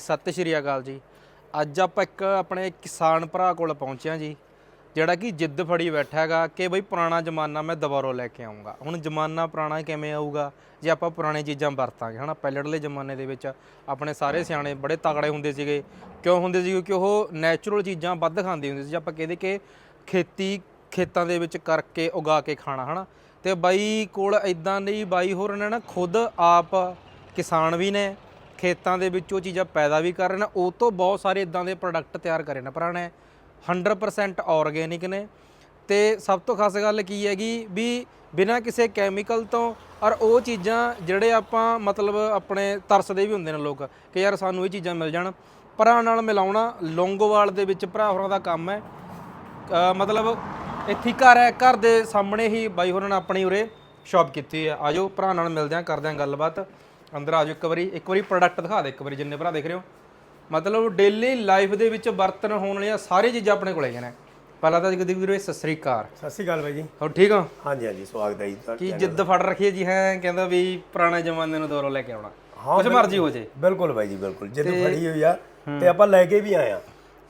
ਸਤਿ ਸ਼੍ਰੀ ਅਕਾਲ ਜੀ। ਅੱਜ ਆਪਾਂ ਇੱਕ ਆਪਣੇ ਕਿਸਾਨ ਭਰਾ ਕੋਲ ਪਹੁੰਚਿਆ ਜੀ, ਜਿਹੜਾ ਕਿ ਜਿੱਦ ਫੜੀ ਬੈਠਾ ਹੈਗਾ ਕਿ ਬਈ ਪੁਰਾਣਾ ਜ਼ਮਾਨਾ ਮੈਂ ਦੁਬਾਰਾ ਲੈ ਕੇ ਆਉਂਗਾ ਹੁਣ ਜ਼ਮਾਨਾ ਪੁਰਾਣਾ ਕਿਵੇਂ ਆਊਗਾ, ਜੇ ਆਪਾਂ ਪੁਰਾਣੇ ਚੀਜ਼ਾਂ ਵਰਤਾਂਗੇ, ਹਨਾ? ਪਹਿਲੜਲੇ ਜ਼ਮਾਨੇ ਦੇ ਵਿੱਚ ਆਪਣੇ ਸਾਰੇ ਸਿਆਣੇ ਬੜੇ ਤਗੜੇ ਹੁੰਦੇ ਸੀਗੇ। ਕਿਉਂ ਹੁੰਦੇ ਸੀ ਕਿਉਂਕਿ ਉਹ ਨੈਚੁਰਲ ਚੀਜ਼ਾਂ ਵੱਧ ਖਾਂਦੇ ਹੁੰਦੇ ਸੀ। ਜੇ ਆਪਾਂ ਕਹਿੰਦੇ ਕਿ ਖੇਤੀ, ਖੇਤਾਂ ਦੇ ਵਿੱਚ ਕਰਕੇ ਉਗਾ ਕੇ ਖਾਣਾ, ਹਨਾ? ਤੇ ਬਾਈ ਕੋਲ ਇਦਾਂ ਦੀ ਬਾਈ ਹੋਰ ਨੇ ਨਾ ਖੁਦ ਆਪ ਕਿਸਾਨ ਵੀ ਨੇ ਖੇਤਾਂ ਦੇ ਵਿੱਚ ਉਹ ਚੀਜ਼ਾਂ ਪੈਦਾ ਵੀ ਕਰ ਰਹੇ ਨੇ, ਉਹ ਤੋਂ ਬਹੁਤ ਸਾਰੇ ਇਦਾਂ ਦੇ ਪ੍ਰੋਡਕਟ ਤਿਆਰ ਕਰੇ ਨੇ ਭਰਾ ਨੇ 100% ਆਰਗੇਨਿਕ ਨੇ। ਤੇ ਸਭ ਤੋਂ ਖਾਸ ਗੱਲ ਕੀ ਹੈਗੀ ਵੀ ਬਿਨਾਂ ਕਿਸੇ ਕੈਮੀਕਲ ਤੋਂ ਔਰ ਉਹ ਚੀਜ਼ਾਂ ਜਿਹੜੇ ਆਪਾਂ ਮਤਲਬ ਆਪਣੇ ਤਰਸਦੇ ਵੀ ਹੁੰਦੇ ਨੇ ਲੋਕ ਕਿ ਯਾਰ ਸਾਨੂੰ ਇਹ ਚੀਜ਼ਾਂ ਮਿਲ ਜਾਣ। ਭਰਾ ਨਾਲ ਮਿਲਾਉਣਾ ਲੌਂਗੋਵਾਲ ਦੇ ਵਿੱਚ ਭਰਾ ਹੋਰਾਂ ਦਾ ਕੰਮ ਹੈ। ਮਤਲਬ ਇੱਥੇ ਘਰ ਹੈ, ਘਰ ਦੇ ਸਾਹਮਣੇ ਹੀ ਬਾਈ ਹੋਰਾਂ ਨੇ ਆਪਣੀ ਉਰੇ ਸ਼ਾਪ ਕੀਤੀ ਹੈ। ਆਜੋ, ਭਰਾ ਨਾਲ ਮਿਲਦੇ ਆਂ ਕਰਦੇ ਆਂ ਗੱਲਬਾਤ। ਅੰਦਰ ਆਜੋ ਇੱਕ ਵਾਰੀ ਇੱਕ ਵਾਰੀ ਪ੍ਰੋਡਕਟ ਦਿਖਾ ਦੇ ਇੱਕ ਵਾਰੀ ਜਿੰਨੇ ਭਰਾ ਦੇਖ ਰਹੇ ਹੋ। ਮਤਲਬ ਡੇਲੀ ਲਾਈਫ ਦੇ ਵਿੱਚ ਵਰਤਨ ਹੋਣ ਵਾਲੀਆਂ ਸਾਰੀਆਂ ਚੀਜ਼ਾਂ ਆਪਣੇ ਕੋਲ ਹੈਗੀਆਂ ਨੇ। ਪਹਿਲਾਂ ਤਾਂ ਜਗਦੀਪ ਵੀਰੇ ਸਤਿ ਸ੍ਰੀ ਅਕਾਲ। ਸਤਿ ਸ਼੍ਰੀ ਅਕਾਲ ਬਾਈ ਜੀ। ਹੋ ਠੀਕ ਹੋ? ਹਾਂਜੀ ਹਾਂਜੀ ਸਵਾਗਤ ਹੈ ਜੀ ਤੁਹਾਡਾ ਕੀ ਜਿੱਦ ਫੜ ਰੱਖੀ ਹੈ ਜੀ ਹੈ? ਕਹਿੰਦਾ ਵੀ ਪੁਰਾਣੇ ਜ਼ਮਾਨੇ ਨੂੰ ਦੌਰੋਂ ਲੈ ਕੇ ਆਉਣਾ। ਕੁਝ ਮਰਜ਼ੀ ਹੋ ਜੇ। ਬਿਲਕੁਲ ਬਾਈ ਜੀ ਬਿਲਕੁਲ। ਜਿੱਦ ਫੜੀ ਹੋਈ ਆ ਤੇ ਆਪਾਂ ਲੈ ਕੇ ਵੀ ਆਏ ਆ।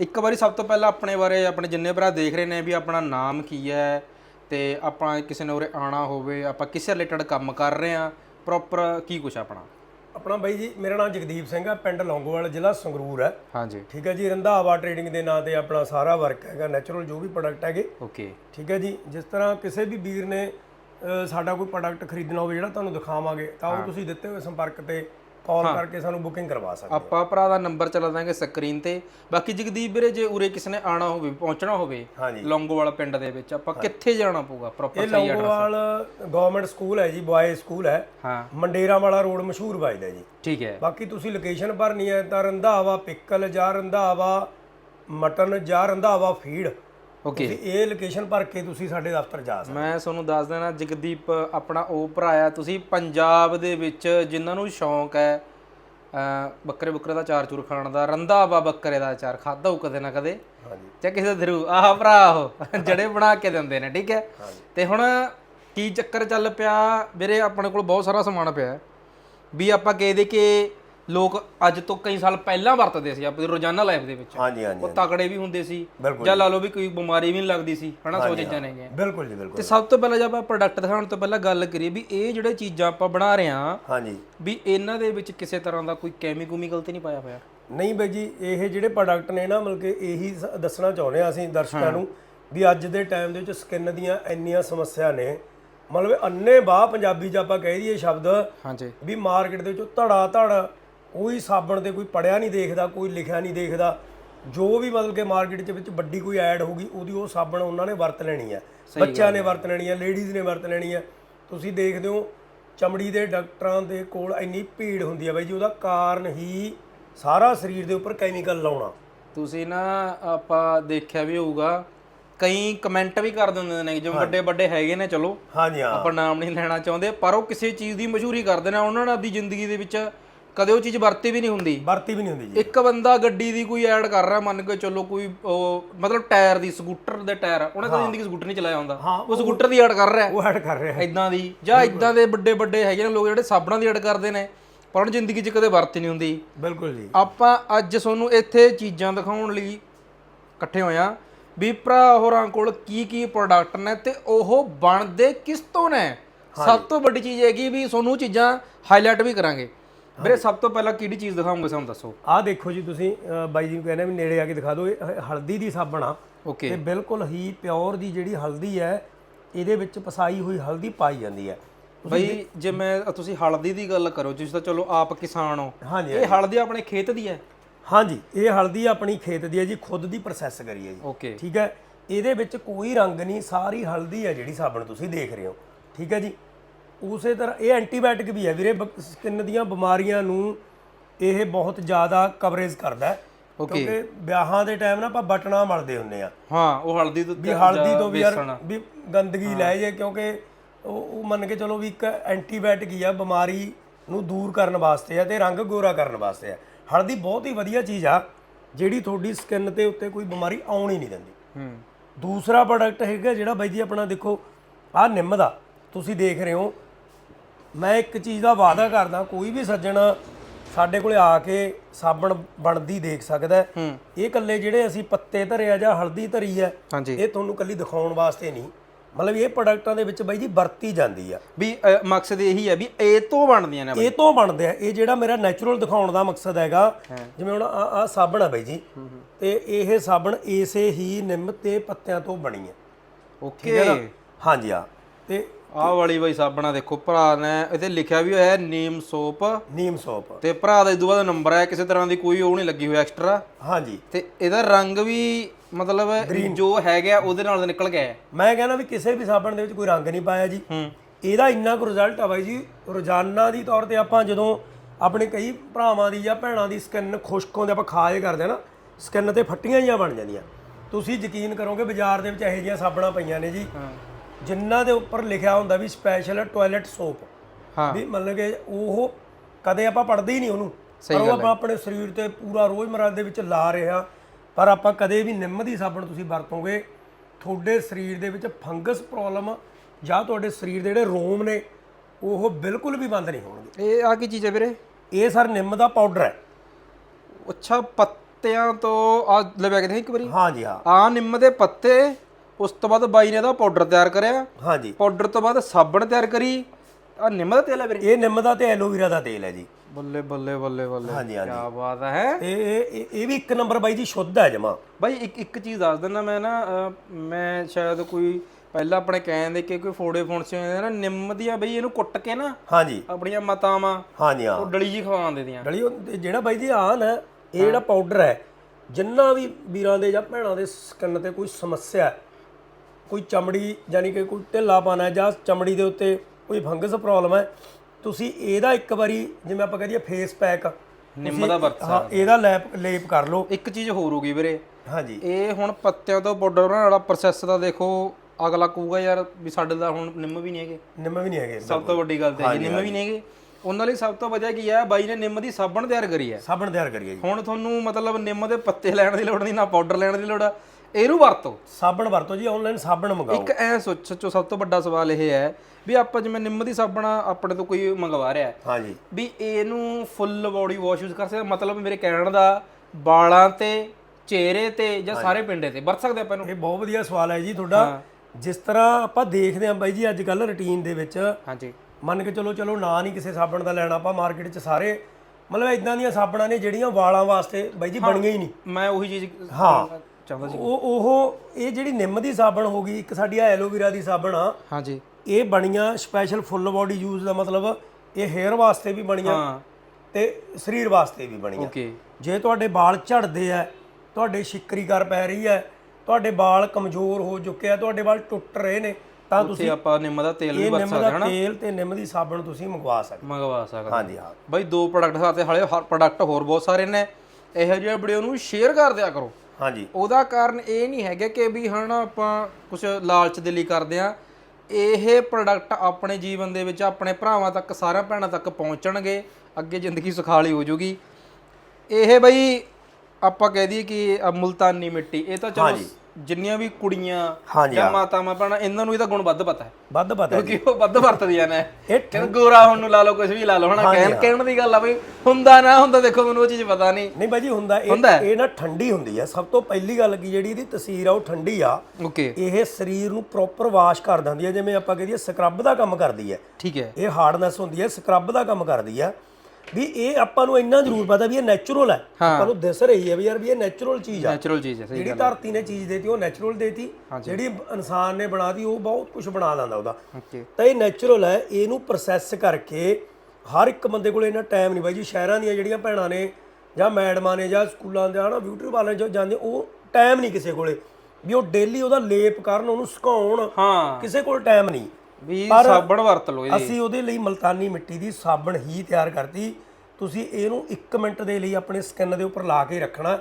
ਇੱਕ ਵਾਰੀ ਸਭ ਤੋਂ ਪਹਿਲਾਂ ਆਪਣੇ ਬਾਰੇ ਆਪਣੇ ਜਿੰਨੇ ਭਰਾ ਦੇਖ ਰਹੇ ਨੇ ਵੀ ਆਪਣਾ ਨਾਮ ਕੀ ਹੈ ਤੇ ਆਪਾਂ ਕਿਸੇ ਨੇ ਉਰੇ ਆਣਾ ਹੋਵੇ ਆਪਾਂ ਕਿਸੇ ਰਿਲੇਟਡ ਕੰਮ ਕਰ ਰਹੇ ਆ ਪ੍ਰੋਪਰ ਕੀ ਕੁਛ ਆਪਣਾ? ਆਪਣਾ ਬਾਈ ਜੀ ਮੇਰਾ ਨਾਮ ਜਗਦੀਪ ਸਿੰਘ ਆ ਪਿੰਡ ਲੌਂਗੋਵਾਲ ਜ਼ਿਲ੍ਹਾ ਸੰਗਰੂਰ ਹੈ। ਹਾਂਜੀ। ਠੀਕ ਹੈ ਜੀ ਰੰਧਾਵਾ ਟ੍ਰੇਡਿੰਗ ਦੇ ਨਾਂ ਤੇ ਆਪਣਾ ਸਾਰਾ ਵਰਕ ਹੈਗਾ ਨੈਚੁਰਲ ਜੋ ਵੀ ਪ੍ਰੋਡਕਟ ਹੈਗੇ। ਓਕੇ ਠੀਕ ਹੈ ਜੀ ਜਿਸ ਤਰ੍ਹਾਂ ਕਿਸੇ ਵੀ ਵੀਰ ਨੇ ਅ, ਸਾਡਾ ਕੋਈ ਪ੍ਰੋਡਕਟ ਖਰੀਦਣਾ ਹੋਵੇ ਜਿਹੜਾ ਤੁਹਾਨੂੰ ਦਿਖਾਵਾਂਗੇ ਤਾਂ ਉਹ ਤੁਸੀਂ ਦਿੱਤੇ ਹੋਏ ਸੰਪਰਕ ਤੇ ਕਾਲ ਕਰਕੇ ਸਾਨੂੰ ਬੁਕਿੰਗ ਕਰਵਾ ਸਕਦੇ ਹੋ। ਆਪਾਂ ਭਰਾ ਦਾ ਨੰਬਰ ਚਲਾ ਦਾਂਗੇ ਸਕਰੀਨ ਤੇ। ਬਾਕੀ ਜਗਦੀਪ ਵੀਰੇ ਜੇ ਉਰੇ ਕਿਸੇ ਨੇ ਆਣਾ ਹੋਵੇ ਪਹੁੰਚਣਾ ਹੋਵੇ ਲੌਂਗੋਵਾਲ ਪਿੰਡ ਦੇ ਵਿੱਚ ਆਪਾਂ ਕਿੱਥੇ ਜਾਣਾ ਪਊਗਾ ਪ੍ਰੋਪਰ ਇਹ ਸਹੀ ਐਡਰੈਸ ਲੌਂਗੋਵਾਲ ਗਵਰਨਮੈਂਟ ਸਕੂਲ ਹੈ ਜੀ ਬॉय ਸਕੂਲ ਹੈ। ਹਾਂ। ਮੰਡੇਰਾ ਵਾਲਾ ਰੋਡ ਮਸ਼ਹੂਰ ਵੱਜਦਾ ਜੀ। ਠੀਕ ਹੈ। ਬਾਕੀ ਤੁਸੀਂ ਲੋਕੇਸ਼ਨ ਭਰਨੀ ਹੈ ਤਾਂ ਰੰਧਾਵਾ ਪਿੱਕਲ ਜਾਂ ਰੰਧਾਵਾ ਮਟਨ ਜਾਂ ਰੰਧਾਵਾ ਫੀਡ। ਓਕੇ। ਤੁਸੀਂ ਇਹ ਲੋਕੇਸ਼ਨ ਭਰ ਕੇ ਤੁਸੀਂ ਸਾਡੇ ਦਫ਼ਤਰ ਜਾ ਸਕਦੇ ਮੈਂ ਤੁਹਾਨੂੰ ਦੱਸ ਦੇਣਾ ਜਗਦੀਪ ਆਪਣਾ ਉਹ ਭਰਾ ਆ। ਤੁਸੀਂ ਪੰਜਾਬ ਦੇ ਵਿੱਚ ਜਿਨ੍ਹਾਂ ਨੂੰ ਸ਼ੌਂਕ ਹੈ ਬੱਕਰੇ ਬੁੱਕਰੇ ਦਾ ਚਾਰ ਚੂਰ ਖਾਣ ਦਾ ਰੰਧਾਵਾ ਬੱਕਰੇ ਦਾ ਚਾਰ ਖਾਦਾ ਹੋ ਕਦੇ ਨਾ ਕਦੇ। ਹਾਂਜੀ। ਜਾਂ ਕਿਸੇ ਦਾ ਥਰੂ ਆਹ ਭਰਾ ਉਹ ਜਿਹੜੇ ਬਣਾ ਕੇ ਦਿੰਦੇ ਨੇ ਠੀਕ ਹੈ? ਤੇ ਹੁਣ ਕੀ ਚੱਕਰ ਚੱਲ ਪਿਆ ਵੀਰੇ ਆਪਣੇ ਕੋਲ ਬਹੁਤ ਸਾਰਾ ਸਮਾਨ ਪਿਆ। ਵੀ ਆਪਾਂ ਕਹਿ ਦੇ ਕਿ ਲੋਕ ਅੱਜ ਤੋਂ ਕਈ ਸਾਲ ਪਹਿਲਾਂ ਵਰਤਦੇ ਸੀ ਆਪਣੀ ਰੋਜ਼ਾਨਾ ਲਾਈਫ ਦੇ ਵਿੱਚ। ਹਾਂਜੀ ਹਾਂਜੀ ਉਹ ਤਕੜੇ ਵੀ ਹੁੰਦੇ ਸੀ ਬਿਲਕੁਲ ਜਾਂ ਲਾ ਲਓ ਵੀ ਕੋਈ ਬਿਮਾਰੀ ਵੀ ਨਹੀਂ ਲੱਗਦੀ ਸੀ ਹਨਾ ਸੋ ਚੀਜ਼ਾਂ ਨੇਗੀਆਂ। ਬਿਲਕੁਲ ਜੀ ਬਿਲਕੁਲ। ਤੇ ਸਭ ਤੋਂ ਪਹਿਲਾਂ ਜੇ ਆਪਾਂ ਪ੍ਰੋਡਕਟ ਦਿਖਾਉਣ ਤੋਂ ਪਹਿਲਾਂ ਗੱਲ ਕਰੀਏ ਵੀ ਇਹ ਜਿਹੜੇ ਚੀਜ਼ਾਂ ਆਪਾਂ ਬਣਾ ਰਹੇ ਹਾਂ ਹਾਂਜੀ। ਵੀ ਇਹਨਾਂ ਦੇ ਵਿੱਚ ਕਿਸੇ ਤਰ੍ਹਾਂ ਦਾ ਕੋਈ ਕੈਮੀਕਲ ਤੇ ਨਹੀਂ ਪਾਇਆ ਹੋਇਆ? ਨਹੀਂ ਬਾਈ ਜੀ ਇਹ ਜਿਹੜੇ ਪ੍ਰੋਡਕਟ ਨੇ ਨਾ ਮਤਲਬ ਕਿ ਇਹੀ ਦੱਸਣਾ ਚਾਹੁੰਦੇ ਆ ਅਸੀਂ ਦਰਸ਼ਕਾਂ ਨੂੰ ਵੀ ਅੱਜ ਦੇ ਟਾਈਮ ਦੇ ਵਿੱਚ ਸਕਿਨ ਦੀਆਂ ਇੰਨੀਆਂ ਸਮੱਸਿਆ ਨੇ। ਮਤਲਬ ਅੰਨੇ ਬਾਹ ਪੰਜਾਬੀ ਚ ਆਪਾਂ ਕਹਿ ਦਈਏ ਸ਼ਬਦ ਹਾਂਜੀ। ਵੀ ਮਾਰਕੀਟ ਦੇ ਵਿੱਚੋਂ ਧੜਾ ਧੜ ਕੋਈ ਸਾਬਣ ਤੇ ਕੋਈ ਪੜਿਆ ਨਹੀਂ ਦੇਖਦਾ ਕੋਈ ਲਿਖਿਆ ਨਹੀਂ ਦੇਖਦਾ। ਜੋ ਵੀ ਮਤਲਬ ਕਿ ਮਾਰਕੀਟ ਦੇ ਵਿੱਚ ਵੱਡੀ ਕੋਈ ਐਡ ਹੋਗੀ ਉਹਦੀ ਉਹ ਸਾਬਣ ਉਹਨਾਂ ਨੇ ਵਰਤ ਲੈਣੀ ਹੈ। ਬੱਚਿਆਂ ਨੇ ਵਰਤ ਲੈਣੀ ਹੈ ਲੇਡੀਜ਼ ਨੇ ਵਰਤ ਲੈਣੀ ਹੈ। ਤੁਸੀਂ ਦੇਖਦੇ ਹੋ ਚਮੜੀ ਦੇ ਡਾਕਟਰਾਂ ਦੇ ਕੋਲ ਇੰਨੀ ਭੀੜ ਹੁੰਦੀ ਹੈ ਬਾਈ ਜੀ ਉਹਦਾ ਕਾਰਨ ਹੀ ਸਾਰਾ ਸਰੀਰ ਦੇ ਉੱਪਰ ਕੈਮੀਕਲ ਲਾਉਣਾ। ਤੁਸੀਂ ਨਾ ਆਪਾਂ ਦੇਖਿਆ ਵੀ ਹੋਊਗਾ ਕਈ ਕਮੈਂਟ ਵੀ ਕਰ ਦਿੰਦੇ ਨੇ ਜਿਵੇਂ ਵੱਡੇ ਵੱਡੇ ਹੈਗੇ ਨੇ ਚਲੋ। ਹਾਂਜੀ ਹਾਂ। ਆਪਾਂ ਨਾਮ ਨਹੀਂ ਲੈਣਾ ਚਾਹੁੰਦੇ ਪਰ ਉਹ ਕਿਸੇ ਚੀਜ਼ ਦੀ ਮਸ਼ਹੂਰੀ ਕਰਦੇ ਨੇ ਉਹਨਾਂ ਨੇ ਆਪਦੀ ਜ਼ਿੰਦਗੀ ਦੇ ਵਿੱਚ ਕਦੇ ਉਹ ਚੀਜ਼ ਵਰਤੀ ਵੀ ਨਹੀਂ ਹੁੰਦੀ। ਵਰਤੀ ਵੀ ਨਹੀਂ ਹੁੰਦੀ ਜੀ। ਇੱਕ ਬੰਦਾ ਗੱਡੀ ਦੀ ਕੋਈ ਐਡ ਕਰ ਰਿਹਾ ਮੰਨ ਕੇ ਚੱਲੋ ਕੋਈ ਉਹ ਮਤਲਬ ਟਾਇਰ ਦੀ ਸਕੂਟਰ ਦੇ ਟਾਇਰ ਉਹਨੇ ਤਾਂ ਜ਼ਿੰਦਗੀ ਸਕੂਟਰ ਨਹੀਂ ਚਲਾਇਆ ਹੁੰਦਾ। ਹਾਂ, ਉਹ ਸਕੂਟਰ ਦੀ ਐਡ ਕਰ ਰਿਹਾ। ਉਹ ਐਡ ਕਰ ਰਿਹਾ। ਹੈ ਇਦਾਂ ਦੀ ਜਾਂ ਇਦਾਂ ਦੇ ਵੱਡੇ ਵੱਡੇ ਹੈਗੇ ਨੇ ਲੋਕ ਜਿਹੜੇ ਸਾਬਣਾਂ ਦੀ ਐਡ ਕਰਦੇ ਨੇ ਪਰ ਉਹਨਾਂ ਜ਼ਿੰਦਗੀ 'ਚ ਕਦੇ ਵਰਤੀ ਨਹੀਂ ਹੁੰਦੀ। ਬਿਲਕੁਲ ਜੀ। ਆਪਾਂ ਅੱਜ ਤੁਹਾਨੂੰ ਇੱਥੇ ਚੀਜ਼ਾਂ ਦਿਖਾਉਣ ਲਈ ਇਕੱਠੇ ਹੋਇਆ ਵੀ ਭਰਾ ਹੋਰਾਂ ਕੋਲ ਕੀ ਕੀ ਪ੍ਰੋਡਕਟ ਨੇ ਤੇ ਉਹ ਬਣਦੇ ਕਿਸ ਤੋਂ ਨੇ? ਸਭ ਤੋਂ ਵੱਡੀ ਚੀਜ਼ ਹੈਗੀ ਵੀ ਤੁਹਾਨੂੰ ਚੀਜ਼ਾਂ ਹਾਈਲਾਈਟ ਵੀ ਕਰਾਂਗੇ। ਵੀਰੇ ਸਭ ਤੋਂ ਪਹਿਲਾਂ ਕਿਹੜੀ ਚੀਜ਼ ਦਿਖਾਉਂਗੇ ਸਾਨੂੰ ਦੱਸੋ? ਆਹ ਦੇਖੋ ਜੀ ਤੁਸੀਂ ਅ, ਬਾਈ ਜੀ ਨੂੰ ਕਹਿੰਦੇ ਵੀ ਨੇੜੇ ਆ ਕੇ ਦਿਖਾ ਦਿਓ। ਇਹ ਹ- ਹਲਦੀ ਦੀ ਸਾਬਣ ਆ। ਓਕੇ। ਤੇ ਬਿਲਕੁਲ ਹੀ ਪਿਓਰ ਦੀ ਜਿਹੜੀ ਹਲਦੀ ਹੈ ਇਹਦੇ ਵਿੱਚ ਪਸਾਈ ਹੋਈ ਹਲਦੀ ਪਾਈ ਜਾਂਦੀ ਹੈ। ਬਈ ਜੇ ਮੈਂ ਤੁਸੀਂ ਹਲਦੀ ਦੀ ਗੱਲ ਕਰੋ ਜਿਸ ਤਾਂ ਚਲੋ ਆਪ ਕਿਸਾਨ ਹੋ। ਹਾਂਜੀ ਇਹ ਹਲਦੀ ਆਪਣੇ ਖੇਤ ਦੀ ਹੈ? ਹਾਂਜੀ ਇਹ ਹਲਦੀ ਆਪਣੀ ਖੇਤ ਦੀ ਹੈ ਜੀ ਖੁਦ ਦੀ ਪ੍ਰੋਸੈਸ ਕਰੀ ਹੈ ਜੀ। ਓਕੇ। ਠੀਕ ਹੈ? ਇਹਦੇ ਵਿੱਚ ਕੋਈ ਰੰਗ ਨਹੀਂ ਸਾਰੀ ਹਲਦੀ ਹੈ ਜਿਹੜੀ ਸਾਬਣ ਤੁਸੀਂ ਦੇਖ ਰਹੇ ਹੋ। ਠੀਕ ਹੈ ਜੀ? ਉਸੇ ਤਰ੍ਹਾਂ ਇਹ ਐਂਟੀਬਾਇਓਟਿਕ ਵੀ ਹੈ ਵੀਰੇ ਸਕਿਨ ਦੀਆਂ ਬਿਮਾਰੀਆਂ ਨੂੰ ਇਹ ਬਹੁਤ ਜ਼ਿਆਦਾ ਕਵਰੇਜ ਕਰਦਾ ਹੈ। ਓਕੇ ਕਿਉਂਕਿ ਵਿਆਹਾਂ ਦੇ ਟਾਈਮ ਨਾ ਆਪਾਂ ਬਟਨਾ ਮਲਦੇ ਹੁੰਦੇ ਆ ਹਾਂ ਉਹ ਹਲਦੀ ਤੋਂ ਵੀ ਹਲਦੀ ਤੋਂ ਵੀ ਯਾਰ ਵੀ ਗੰਦਗੀ ਲੈ ਜੇ ਕਿਉਂਕਿ ਉਹ ਮੰਨ ਕੇ ਚਲੋ ਵੀ ਇੱਕ ਐਂਟੀਬਾਇਓਟਿਕ ਹੀ ਆ ਬਿਮਾਰੀ ਨੂੰ ਦੂਰ ਕਰਨ ਵਾਸਤੇ ਆ ਤੇ ਰੰਗ ਗੋਰਾ ਕਰਨ ਵਾਸਤੇ ਆ। ਹਲਦੀ ਬਹੁਤ ਹੀ ਵਧੀਆ ਚੀਜ਼ ਆ ਜਿਹੜੀ ਤੁਹਾਡੀ ਸਕਿਨ ਤੇ ਉੱਤੇ ਕੋਈ ਬਿਮਾਰੀ ਆਉਣ ਹੀ ਨਹੀਂ ਦਿੰਦੀ। ਹੂੰ। ਦੂਸਰਾ ਪ੍ਰੋਡਕਟ ਹੈਗਾ ਜਿਹੜਾ ਬਾਈ ਜੀ ਆਪਣਾ ਦੇਖੋ ਆਹ ਨਿੰਮ ਦਾ ਤੁਸੀਂ ਦੇਖ ਰਹੇ ਹੋ ਮੈਂ ਇੱਕ ਚੀਜ਼ ਦਾ ਵਾਅਦਾ ਕਰਦਾ ਕੋਈ ਵੀ ਸੱਜਣ ਸਾਡੇ ਕੋਲੇ ਆ ਕੇ ਸਾਬਣ ਬਣਦੀ ਦੇਖ ਸਕਦਾ ਹੈ। ਹੂੰ। ਇਹ ਕੱਲੇ ਜਿਹੜੇ ਅਸੀਂ ਪੱਤੇ ਧਰੇ ਆ ਜਾਂ ਹਲਦੀ ਧਰੀ ਹਾਂਜੀ। ਇਹ ਤੁਹਾਨੂੰ ਕੱਲੀ ਦਿਖਾਉਣ ਵਾਸਤੇ ਨਹੀਂ। ਮਤਲਬ ਇਹ ਪ੍ਰੋਡਕਟਾਂ ਦੇ ਵਿੱਚ ਬਾਈ ਜੀ ਵਰਤੀ ਜਾਂਦੀ ਆ। ਵੀ ਅ, ਮਕਸਦ ਇਹੀ ਹੈ ਵੀ ਇਹ ਤੋਂ ਬਣਦੀਆਂ ਨੇ ਬਾਈ। ਇਹ ਤੋਂ ਬਣਦੇ ਆ। ਇਹ ਜਿਹੜਾ ਮੇਰਾ ਨੈਚੁਰਲ ਦਿਖਾਉਣ ਦਾ ਮਕਸਦ ਹੈਗਾ ਜਿਵੇਂ ਹੁਣ ਆ ਆ ਸਾਬਣ ਆ ਬਾਈ ਜੀ। ਤੇ ਇਹ ਸਾਬਣ ਇਸੇ ਹੀ ਨਿੰਮ ਤੇ ਪੱਤਿਆਂ ਤੋਂ ਬਣੀ ਹੈ। ਓਕੇ। ਹਾਂਜੀ ਆ ਤੇ ਆਹ ਵਾਲੀ ਬਾਈ ਸਾਬਣਾ ਦੇਖੋ ਭਰਾ ਨੇ ਇਹਤੇ ਲਿਖਿਆ ਵੀ ਹੋਇਆ ਹੈ ਨੀਮ ਸੋਪ। ਨੀਮ ਸੋਪ। ਤੇ ਭਰਾ ਦਾ ਇਦੋਂ ਬਾਅਦ ਨੰਬਰ ਹੈ ਕਿਸੇ ਤਰ੍ਹਾਂ ਦੀ ਕੋਈ ਉਹ ਨਹੀਂ ਲੱਗੀ ਹੋਈ ਐਕਸਟਰਾ ਹਾਂਜੀ। ਤੇ ਇਹਦਾ ਰੰਗ ਵੀ ਮਤਲਬ ਜੋ ਹੈਗਾ ਉਹਦੇ ਨਾਲ ਦਾ ਨਿਕਲ ਗਿਆ। ਮੈਂ ਕਹਿੰਦਾ ਵੀ ਕਿਸੇ ਵੀ ਸਾਬਣ ਦੇ ਵਿੱਚ ਕੋਈ ਰੰਗ ਨਹੀਂ ਪਾਇਆ ਜੀ। ਇਹਦਾ ਇੰਨਾ ਕੁ ਰਿਜ਼ਲਟ ਆ ਬਾਈ ਜੀ ਰੋਜ਼ਾਨਾ ਦੀ ਤੌਰ ਤੇ ਆਪਾਂ ਜਦੋਂ ਆਪਣੇ ਕਈ ਭਰਾਵਾਂ ਦੀ ਜਾਂ ਭੈਣਾਂ ਦੀ ਸਕਿਨ ਖੁਸ਼ਕ ਹੁੰਦੇ ਆਪਾਂ ਖਾਏ ਕਰਦੇ ਨਾ ਸਕਿਨ ਤੇ ਫੱਟੀਆਂ ਜਿਹੀਆਂ ਬਣ ਜਾਂਦੀਆਂ। ਤੁਸੀਂ ਯਕੀਨ ਕਰੋਗੇ ਬਾਜ਼ਾਰ ਦੇ ਵਿੱਚ ਇਹੋ ਜਿਹੀਆਂ ਸਾਬਣਾਂ ਪਈਆਂ ਨੇ ਜੀ। ਜਿਨ੍ਹਾਂ ਦੇ ਉੱਪਰ ਲਿਖਿਆ ਹੁੰਦਾ ਵੀ ਸਪੈਸ਼ਲ ਟਾਇਲਟ ਸੋਪ ਹਾਂ। ਵੀ ਮਤਲਬ ਕਿ ਉਹ ਕਦੇ ਆਪਾਂ ਪੜਦੇ ਹੀ ਨਹੀਂ ਉਹਨੂੰ। ਪਰ ਉਹ ਆਪਾਂ ਆਪਣੇ ਸਰੀਰ ਤੇ ਪੂਰਾ ਰੋਜ਼ਮਰਰਾ ਦੇ ਵਿੱਚ ਲਾ ਰਹੇ ਹਾਂ। ਪਰ ਆਪਾਂ ਕਦੇ ਵੀ ਨਿੰਮ ਦੀ ਸਾਬਣ ਤੁਸੀਂ ਵਰਤੋਗੇ ਤੁਹਾਡੇ ਸਰੀਰ ਦੇ ਵਿੱਚ ਫੰਗਸ ਪ੍ਰੋਬਲਮ ਜਾਂ ਤੁਹਾਡੇ ਸਰੀਰ ਦੇ ਜਿਹੜੇ ਰੋਮ ਨੇ ਉਹ ਬਿਲਕੁਲ ਵੀ ਬੰਦ ਨਹੀਂ ਹੋਣਗੇ। ਇਹ ਆ ਕੀ ਚੀਜ਼ ਹੈ ਵੀਰੇ? ਇਹ ਸਰ ਨਿੰਮ ਦਾ ਪਾਊਡਰ ਹੈ। ਅੱਛਾ ਪੱਤਿਆਂ ਤੋਂ ਆ ਲਵਿਆ ਕਿਤੇ ਇੱਕ ਵਾਰੀ? ਹਾਂਜੀ ਹਾਂ। ਆ ਨਿੰਮ ਦੇ ਪੱਤੇ ਉਸ ਤੋਂ ਬਾਅਦ ਬਾਈ ਨੇ ਇਹਦਾ ਪਾਊਡਰ ਤਿਆਰ ਕਰਿਆ। ਹਾਂਜੀ। ਪਾਊਡਰ ਤੋਂ ਬਾਅਦ ਸਾਬਣ ਤਿਆਰ ਕਰੀ। ਆ ਨਿੰਮ ਦਾ ਤੇਲ ਹੈ ਵੀਰੇ? ਇਹ ਨਿੰਮ ਦਾ ਤੇ ਐਲੋਵੇਰਾ ਦਾ ਤੇਲ ਹੈ ਜੀ। ਬੱਲੇ ਬੱਲੇ ਬੱਲੇ ਬੱਲੇ। ਹਾਂਜੀ ਹਾਂਜੀ। ਕੀ ਬਾਤ ਹੈ ਇਹ ਇਹ- ਇਹ ਵੀ ਇੱਕ ਨੰਬਰ ਬਾਈ ਜੀ ਸ਼ੁੱਧ ਹੈ ਜਮਾ। ਬਾਈ ਇੱਕ ਇੱਕ ਚੀਜ਼ ਦੱਸ ਦਿੰਦਾ ਮੈਂ ਨਾ ਮੈਂ ਸ਼ਾਇਦ ਕੋਈ ਪਹਿਲਾਂ ਆਪਣੇ ਕਹਿੰਦੇ ਕਿ ਕੋਈ ਫੋੜੇ ਫੋਨਸੇ ਹੁੰਦੇ ਨਾ ਨਿੰਮ ਦੀਆਂ ਬਈ ਇਹਨੂੰ ਕੁੱਟ ਕੇ ਨਾ ਹਾਂਜੀ। ਆਪਣੀਆਂ ਮਾਤਾਵਾਂ ਹਾਂਜੀ ਹਾਂ। ਉਹ ਡਲੀ ਜੀ ਖਵਾਉਂਦੇ ਦੀਆਂ। ਡਲੀ ਤੇ ਜਿਹੜਾ ਬਾਈ ਜੀ ਆਨ ਹੈ ਇਹ ਜਿਹੜਾ ਪਾਊਡਰ ਹੈ ਜਿੰਨਾ ਵੀ ਵੀਰਾਂ ਦੇ ਜਾਂ ਭੈਣਾਂ ਦੇ ਸਕਿਨ ਤੇ ਕੋਈ ਸਮੱਸਿਆ ਹੈ, ਕੋਈ ਚਮੜੀ ਯਾਨੀ ਕਿ ਕੋਈ ਢਿੱਲਾਪਨ ਹੈ ਜਾਂ ਚਮੜੀ ਦੇ ਉੱਤੇ ਕੋਈ ਫੰਗਸ ਪ੍ਰੋਬਲਮ ਹੈ ਤੁਸੀਂ ਇਹਦਾ ਇੱਕ ਵਾਰੀ ਜਿਵੇਂ ਆਪਾਂ ਕਹਦੇ ਫੇਸ ਪੈਕ ਨਿੰਮ ਦਾ ਵਰਤ ਹਾਂ ਇਹਦਾ ਲੈਪ ਲੇਪ ਕਰ ਲਓ। ਇੱਕ ਚੀਜ਼ ਹੋਰ ਹੋ ਗਈ ਵੀਰੇ। ਹਾਂਜੀ। ਇਹ ਹੁਣ ਪੱਤਿਆਂ ਤੋਂ ਪਾਊਡਰ ਬਣਾਉਣ ਵਾਲਾ ਪ੍ਰੋਸੈਸ ਦਾ ਦੇਖੋ ਅਗਲਾ ਕਹੂਗਾ ਯਾਰ ਵੀ ਸਾਡੇ ਦਾ ਹੁਣ ਨਿੰਮ ਵੀ ਨਹੀਂ ਹੈਗੇ। ਨਿੰਮ ਵੀ ਨਹੀਂ ਹੈਗੇ ਸਭ ਤੋਂ ਵੱਡੀ ਗੱਲ ਤੇ ਇਹ ਨਿੰਮ ਵੀ ਨਹੀਂ ਹੈਗੇ। ਉਹਨਾਂ ਲਈ ਸਭ ਤੋਂ ਵਧੀਆ ਕੀ ਹੈ ਬਾਈ ਨੇ ਨਿੰਮ ਦੀ ਸਾਬਣ ਤਿਆਰ ਕਰੀ ਹੈ। ਸਾਬਣ ਤਿਆਰ ਕਰੀਏ ਜੀ। ਹੁਣ ਤੁਹਾਨੂੰ ਮਤਲਬ ਨਿੰਮ ਦੇ ਪੱਤੇ ਲੈਣ ਦੀ ਲੋੜ ਨਹੀਂ ਨਾ ਪਾਊਡਰ ਲੈਣ ਦੀ ਲੋੜ ਆ। ਇਹਨੂੰ ਵਰਤੋ। ਸਾਬਣ ਵਰਤੋ ਜੀ ਆਨਲਾਈਨ ਸਾਬਣ ਮੰਗਾਓ। ਇੱਕ ਐ ਸੋਚ ਸੱਚੋ ਸਭ ਤੋਂ ਵੱਡਾ ਸਵਾਲ ਇਹ ਹੈ ਵੀ ਆਪਾਂ ਜਿਵੇਂ ਨਿੰਮ ਦੀ ਸਾਬਣ ਆਪਣੇ ਤੋਂ ਕੋਈ ਮੰਗਵਾ ਰਿਹਾ ਹੈ। ਹਾਂਜੀ। ਵੀ ਇਹਨੂੰ ਫੁੱਲ ਬਾਡੀ ਵਾਸ਼ ਯੂਜ਼ ਕਰ ਸਕਦੇ? ਮਤਲਬ ਮੇਰੇ ਕਹਿਣ ਦਾ ਵਾਲਾਂ ਤੇ ਚਿਹਰੇ ਤੇ ਜਾਂ ਸਾਰੇ ਪਿੰਡੇ ਤੇ ਵਰਤ ਸਕਦੇ ਆਪਾਂ ਇਹਨੂੰ? ਇਹ ਬਹੁਤ ਵਧੀਆ ਸਵਾਲ ਹੈ ਜੀ ਤੁਹਾਡਾ। ਜਿਸ ਤਰ੍ਹਾਂ ਆਪਾਂ ਦੇਖਦੇ ਹਾਂ ਬਾਈ ਜੀ ਅੱਜ ਕੱਲ ਰੁਟੀਨ ਦੇ ਵਿੱਚ ਹਾਂਜੀ। ਮੰਨ ਕੇ ਚਲੋ ਚਲੋ ਨਾਂ ਨਹੀਂ ਕਿਸੇ ਸਾਬਣ ਦਾ ਲੈਣਾ ਆਪਾਂ ਮਾਰਕੀਟ 'ਚ ਸਾਰੇ ਮਤਲਬ ਇਦਾਂ ਦੀਆਂ ਸਾਬਣਾਂ ਨੇ ਜਿਹੜੀਆਂ ਵਾਲਾਂ ਵਾਸਤੇ ਬਾਈ ਜੀ ਬਣੀਆਂ ਹੀ ਨਹੀਂ। ਮੈਂ ਉਹੀ ਚੀਜ਼ ਹਾਂ। ਚਾਹੁੰਦਾ ਸੀ। ਉਹ ਉਹ ਇਹ ਜਿਹੜੀ ਨਿੰਮ ਦੀ ਸਾਬਣ ਹੋ ਗਈ ਇੱਕ ਸਾਡੀ ਐਲੋਵੇਰਾ ਦੀ ਸਾਬਣ ਆ ਹਾਂਜੀ। ਇਹ ਬਣੀਆਂ ਸਪੈਸ਼ਲ ਫੁੱਲ ਬਾਡੀ ਯੂਜ਼ ਦਾ ਮਤਲਬ ਇਹ ਹੇਅਰ ਵਾਸਤੇ ਵੀ ਬਣੀਆਂ ਹਾਂ। ਤੇ ਸਰੀਰ ਵਾਸਤੇ ਵੀ ਬਣੀਆਂ। ਓਕੇ ਜੇ ਤੁਹਾਡੇ ਵਾਲ ਝੜਦੇ ਆ ਤੁਹਾਡੇ ਸ਼ਿਕਰੀ ਕਰ ਪੈ ਰਹੀ ਹੈ ਤੁਹਾਡੇ ਵਾਲ ਕਮਜ਼ੋਰ ਹੋ ਚੁੱਕੇ ਆ ਤੁਹਾਡੇ ਵਾਲ ਟੁੱਟ ਰਹੇ ਨੇ ਤਾਂ ਤੁਸੀਂ ਆਪਾਂ ਨਿੰਮ ਦਾ ਤੇਲ ਵੀ ਵਰਤ ਸਕਦੇ ਹਾਂ ਦਾ ਹਨਾ ਤੇਲ ਤੇ ਨਿੰਮ ਦੀ ਸਾਬਣ ਤੁਸੀਂ ਮੰਗਵਾ ਸਕਦੇ ਮੰਗਵਾ ਸਕਦੇ ਹਾਂਜੀ ਹਾਂ। ਬਾਈ ਦੋ ਪ੍ਰੋਡਕਟ ਸਾਥੇ ਹਾਲੇ ਹਰ ਪ੍ਰੋਡਕਟ ਹੋਰ ਬਹੁਤ ਸਾਰੇ ਨੇ। ਇਹੋ ਜਿਹੇ ਵੀਡੀਓ ਨੂੰ ਸ਼ੇਅਰ ਕਰ ਦਿਆ ਕਰੋ। ਹਾਂਜੀ। ਉਹਦਾ ਕਾਰਨ ਇਹ ਨਹੀਂ ਹੈਗਾ ਕਿ ਵੀ ਹਣ ਆਪਾਂ ਕੁਝ ਲਾਲਚ ਦੇ ਲਈ ਕਰਦੇ ਆ। ਇਹ ਪ੍ਰੋਡਕਟ ਆਪਣੇ ਜੀਵਨ ਦੇ ਵਿੱਚ ਆਪਣੇ ਭਰਾਵਾਂ ਤੱਕ ਸਾਰਿਆਂ ਭੈਣਾਂ ਤੱਕ ਪਹੁੰਚਣਗੇ ਅੱਗੇ ਜ਼ਿੰਦਗੀ ਸੁਖਾਲੀ ਹੋ ਜੂਗੀ ਇਹ ਬਈ ਆਪਾਂ ਕਹਿ ਦਈਏ ਕਿ ਮੁਲਤਾਨੀ ਮਿੱਟੀ ਇਹ ਤਾਂ ਚਲੋ ਜਿੰਨੀਆਂ ਵੀ ਕੁੜੀਆਂ ਹਾਂਜੀ ਜਾਂ ਮਾਤਾਵਾਂ ਭੈਣਾਂ ਇਹਨਾਂ ਨੂੰ ਇਹਦਾ ਗੁਣ ਵੱਧ ਪਤਾ ਹੈ। ਵੱਧ ਪਤਾ ਜੀ ਕਿਉਂਕਿ ਉਹ ਵੱਧ ਵਰਤਦੀਆਂ ਨੇ। ਇਹ ਗੋਰਾ ਹੁਣ ਨੂੰ ਲਾ ਲਓ ਕੁਝ ਵੀ ਲਾ ਲਓ। ਹਨਾ ਕਹਿਣ ਕਹਿਣ ਦੀ ਗੱਲ ਆ ਬਈ ਹੁੰਦਾ ਨਾ ਹੁੰਦਾ ਦੇਖੋ ਮੈਨੂੰ ਉਹ ਚੀਜ਼ ਪਤਾ ਨਹੀਂ। ਨਹੀਂ ਬਾਜੀ ਹੁੰਦਾ ਇਹ ਹੁੰਦਾ ਹੈ? ਇਹ ਨਾ ਠੰਡੀ ਹੁੰਦੀ ਹੈ ਸਭ ਤੋਂ ਪਹਿਲੀ ਗੱਲ ਕੀ ਜਿਹੜੀ ਇਹਦੀ ਤਸੀਰ ਆ ਉਹ ਠੰਡੀ ਆ। ਓਕੇ। ਇਹ ਸਰੀਰ ਨੂੰ ਪ੍ਰੋਪਰ ਵਾਸ਼ ਕਰ ਦਿੰਦੀ ਹੈ ਜਿਵੇਂ ਆਪਾਂ ਕਹਦੇ ਸਕਰਬ ਦਾ ਕੰਮ ਕਰਦੀ ਹੈ ਠੀਕ ਹੈ। ਇਹ ਹਾਰਡਨੈਸ ਹੁੰਦੀ ਹੈ ਸਕਰਬ ਦਾ ਕੰਮ ਕਰਦੀ ਹੈ ਵੀ ਇਹ ਆਪਾਂ ਨੂੰ ਇੰਨਾ ਜ਼ਰੂਰ ਪਤਾ ਵੀ ਇਹ ਨੈਚੁਰਲ ਹੈ। ਆਪਾਂ ਨੂੰ ਦਿਸ ਰਹੀ ਹੈ ਵੀ ਯਾਰ ਵੀ ਇਹ ਨੈਚੁਰਲ ਚੀਜ਼ ਆ। ਨੈਚੁਰਲ ਚੀਜ਼ ਹੈ ਸਹੀ ਜਿਹੜੀ ਧਰਤੀ ਨੇ ਚੀਜ਼ ਦੇਤੀ ਉਹ ਨੈਚੁਰਲ ਦੇਤੀ। ਜਿਹੜੀ ਇਨਸਾਨ ਨੇ ਬਣਾਤੀ ਉਹ ਬਹੁਤ ਕੁਝ ਬਣਾ ਲੈਂਦਾ ਉਹਦਾ। ਤਾਂ ਇਹ ਨੈਚੁਰਲ ਹੈ ਇਹਨੂੰ ਪ੍ਰੋਸੈਸ ਕਰਕੇ ਹਰ ਇੱਕ ਬੰਦੇ ਕੋਲ ਇਹਨਾਂ ਟਾਈਮ ਨਹੀਂ ਬਾਈ ਜੀ। ਸ਼ਹਿਰਾਂ ਦੀਆਂ ਜਿਹੜੀਆਂ ਭੈਣਾਂ ਨੇ ਜਾਂ ਮੈਡਮਾਂ ਨੇ ਜਾਂ ਸਕੂਲਾਂ ਦੇ ਹਨਾ ਬਿਊਟੀ ਪਾਰਲਰ ਜੋ ਜਾਂਦੇ ਉਹ ਟਾਈਮ ਨਹੀਂ ਕਿਸੇ ਕੋਲੇ। ਵੀ ਉਹ ਡੇਲੀ ਉਹਦਾ ਲੇਪ ਕਰਨ ਉਹਨੂੰ ਸੁਕਾਉਣ ਕਿਸੇ ਕੋਲ ਟਾਈਮ ਨਹੀਂ। ਵੀ ਸਾਬਣ ਵਰਤ ਲਓ ਇਹਦੀ। ਅਸੀਂ ਉਹਦੇ ਲਈ ਮਲਤਾਨੀ ਮਿੱਟੀ ਦੀ ਸਾਬਣ ਹੀ ਤਿਆਰ ਕਰਤੀ। ਤੁਸੀਂ ਇਹਨੂੰ 1 ਮਿੰਟ ਦੇ ਲਈ ਆਪਣੇ ਸਕਿਨ ਦੇ ਉੱਪਰ ਲਾ ਕੇ ਰੱਖਣਾ।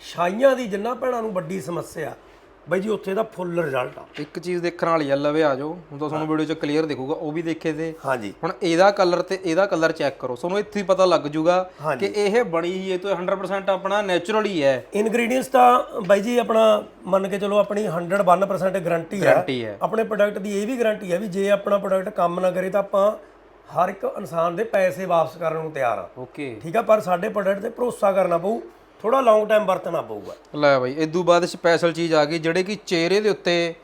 ਛਾਈਆਂ ਦੀ ਜਿੰਨਾ ਭੈਣਾਂ ਨੂੰ ਵੱਡੀ ਸਮੱਸਿਆ ਬਾਈ ਜੀ ਉੱਥੇ ਦਾ ਫੁੱਲ ਰਿਜ਼ਲਟ ਆ। ਇੱਕ ਚੀਜ਼ ਦੇਖਣ ਵਾਲੀ ਆ ਲਵੇ ਆ ਜਾਓ। ਹੁਣ ਤਾਂ ਤੁਹਾਨੂੰ ਵੀਡੀਓ 'ਚ ਕਲੀਅਰ ਦਿਖੂਗਾ ਉਹ ਵੀ ਦੇਖੇ ਤੇ। ਹਾਂਜੀ। ਹੁਣ ਇਹਦਾ ਕਲਰ ਤੇ ਇਹਦਾ ਕਲਰ ਚੈੱਕ ਕਰੋ। ਤੁਹਾਨੂੰ ਇੱਥੇ ਹੀ ਪਤਾ ਲੱਗ ਜੂਗਾ। ਕਿ ਇਹ ਬਣੀ ਹੀ ਇਹ ਤੋਂ 100% ਆਪਣਾ ਨੈਚੁਰਲ ਹੀ ਹੈ। ਇਨਗਰੀਡੀਅੰਟਸ ਤਾਂ ਬਾਈ ਜੀ ਆਪਣਾ ਮੰਨ ਕੇ ਚਲੋ ਆਪਣੀ 101% ਗਾਰੰਟੀ ਹੈ। ਗਾਰੰਟੀ ਹੈ। ਆਪਣੇ ਪ੍ਰੋਡਕਟ ਦੀ ਇਹ ਵੀ ਗਾਰੰਟੀ ਹੈ ਵੀ ਜੇ ਆਪਣਾ ਪ੍ਰੋਡਕਟ ਕੰਮ ਨਾ ਕਰੇ ਤਾਂ ਆਪਾਂ ਹਰ ਇੱਕ ਇਨਸਾਨ ਦੇ ਪੈਸੇ ਵਾਪਸ ਕਰਨ ਨੂੰ ਤਿਆਰ ਆ। ਓਕੇ ਠੀਕ ਆ ਪਰ ਸਾਡੇ ਪ੍ਰੋਡਕਟ ਤੇ ਭਰੋਸਾ ਕਰਨਾ ਪਊ ਥੋੜਾ ਲੌਂਗ ਟਾਈਮ ਵਰਤਣਾ ਪਊਗਾ। ਲੈ ਬਾਈ ਇਦੋਂ ਬਾਅਦ ਸਪੈਸ਼ਲ ਚੀਜ਼ ਆ ਗਈ ਜਿਹੜੇ ਕਿ ਚਿਹਰੇ ਦੇ ਉੱਤੇ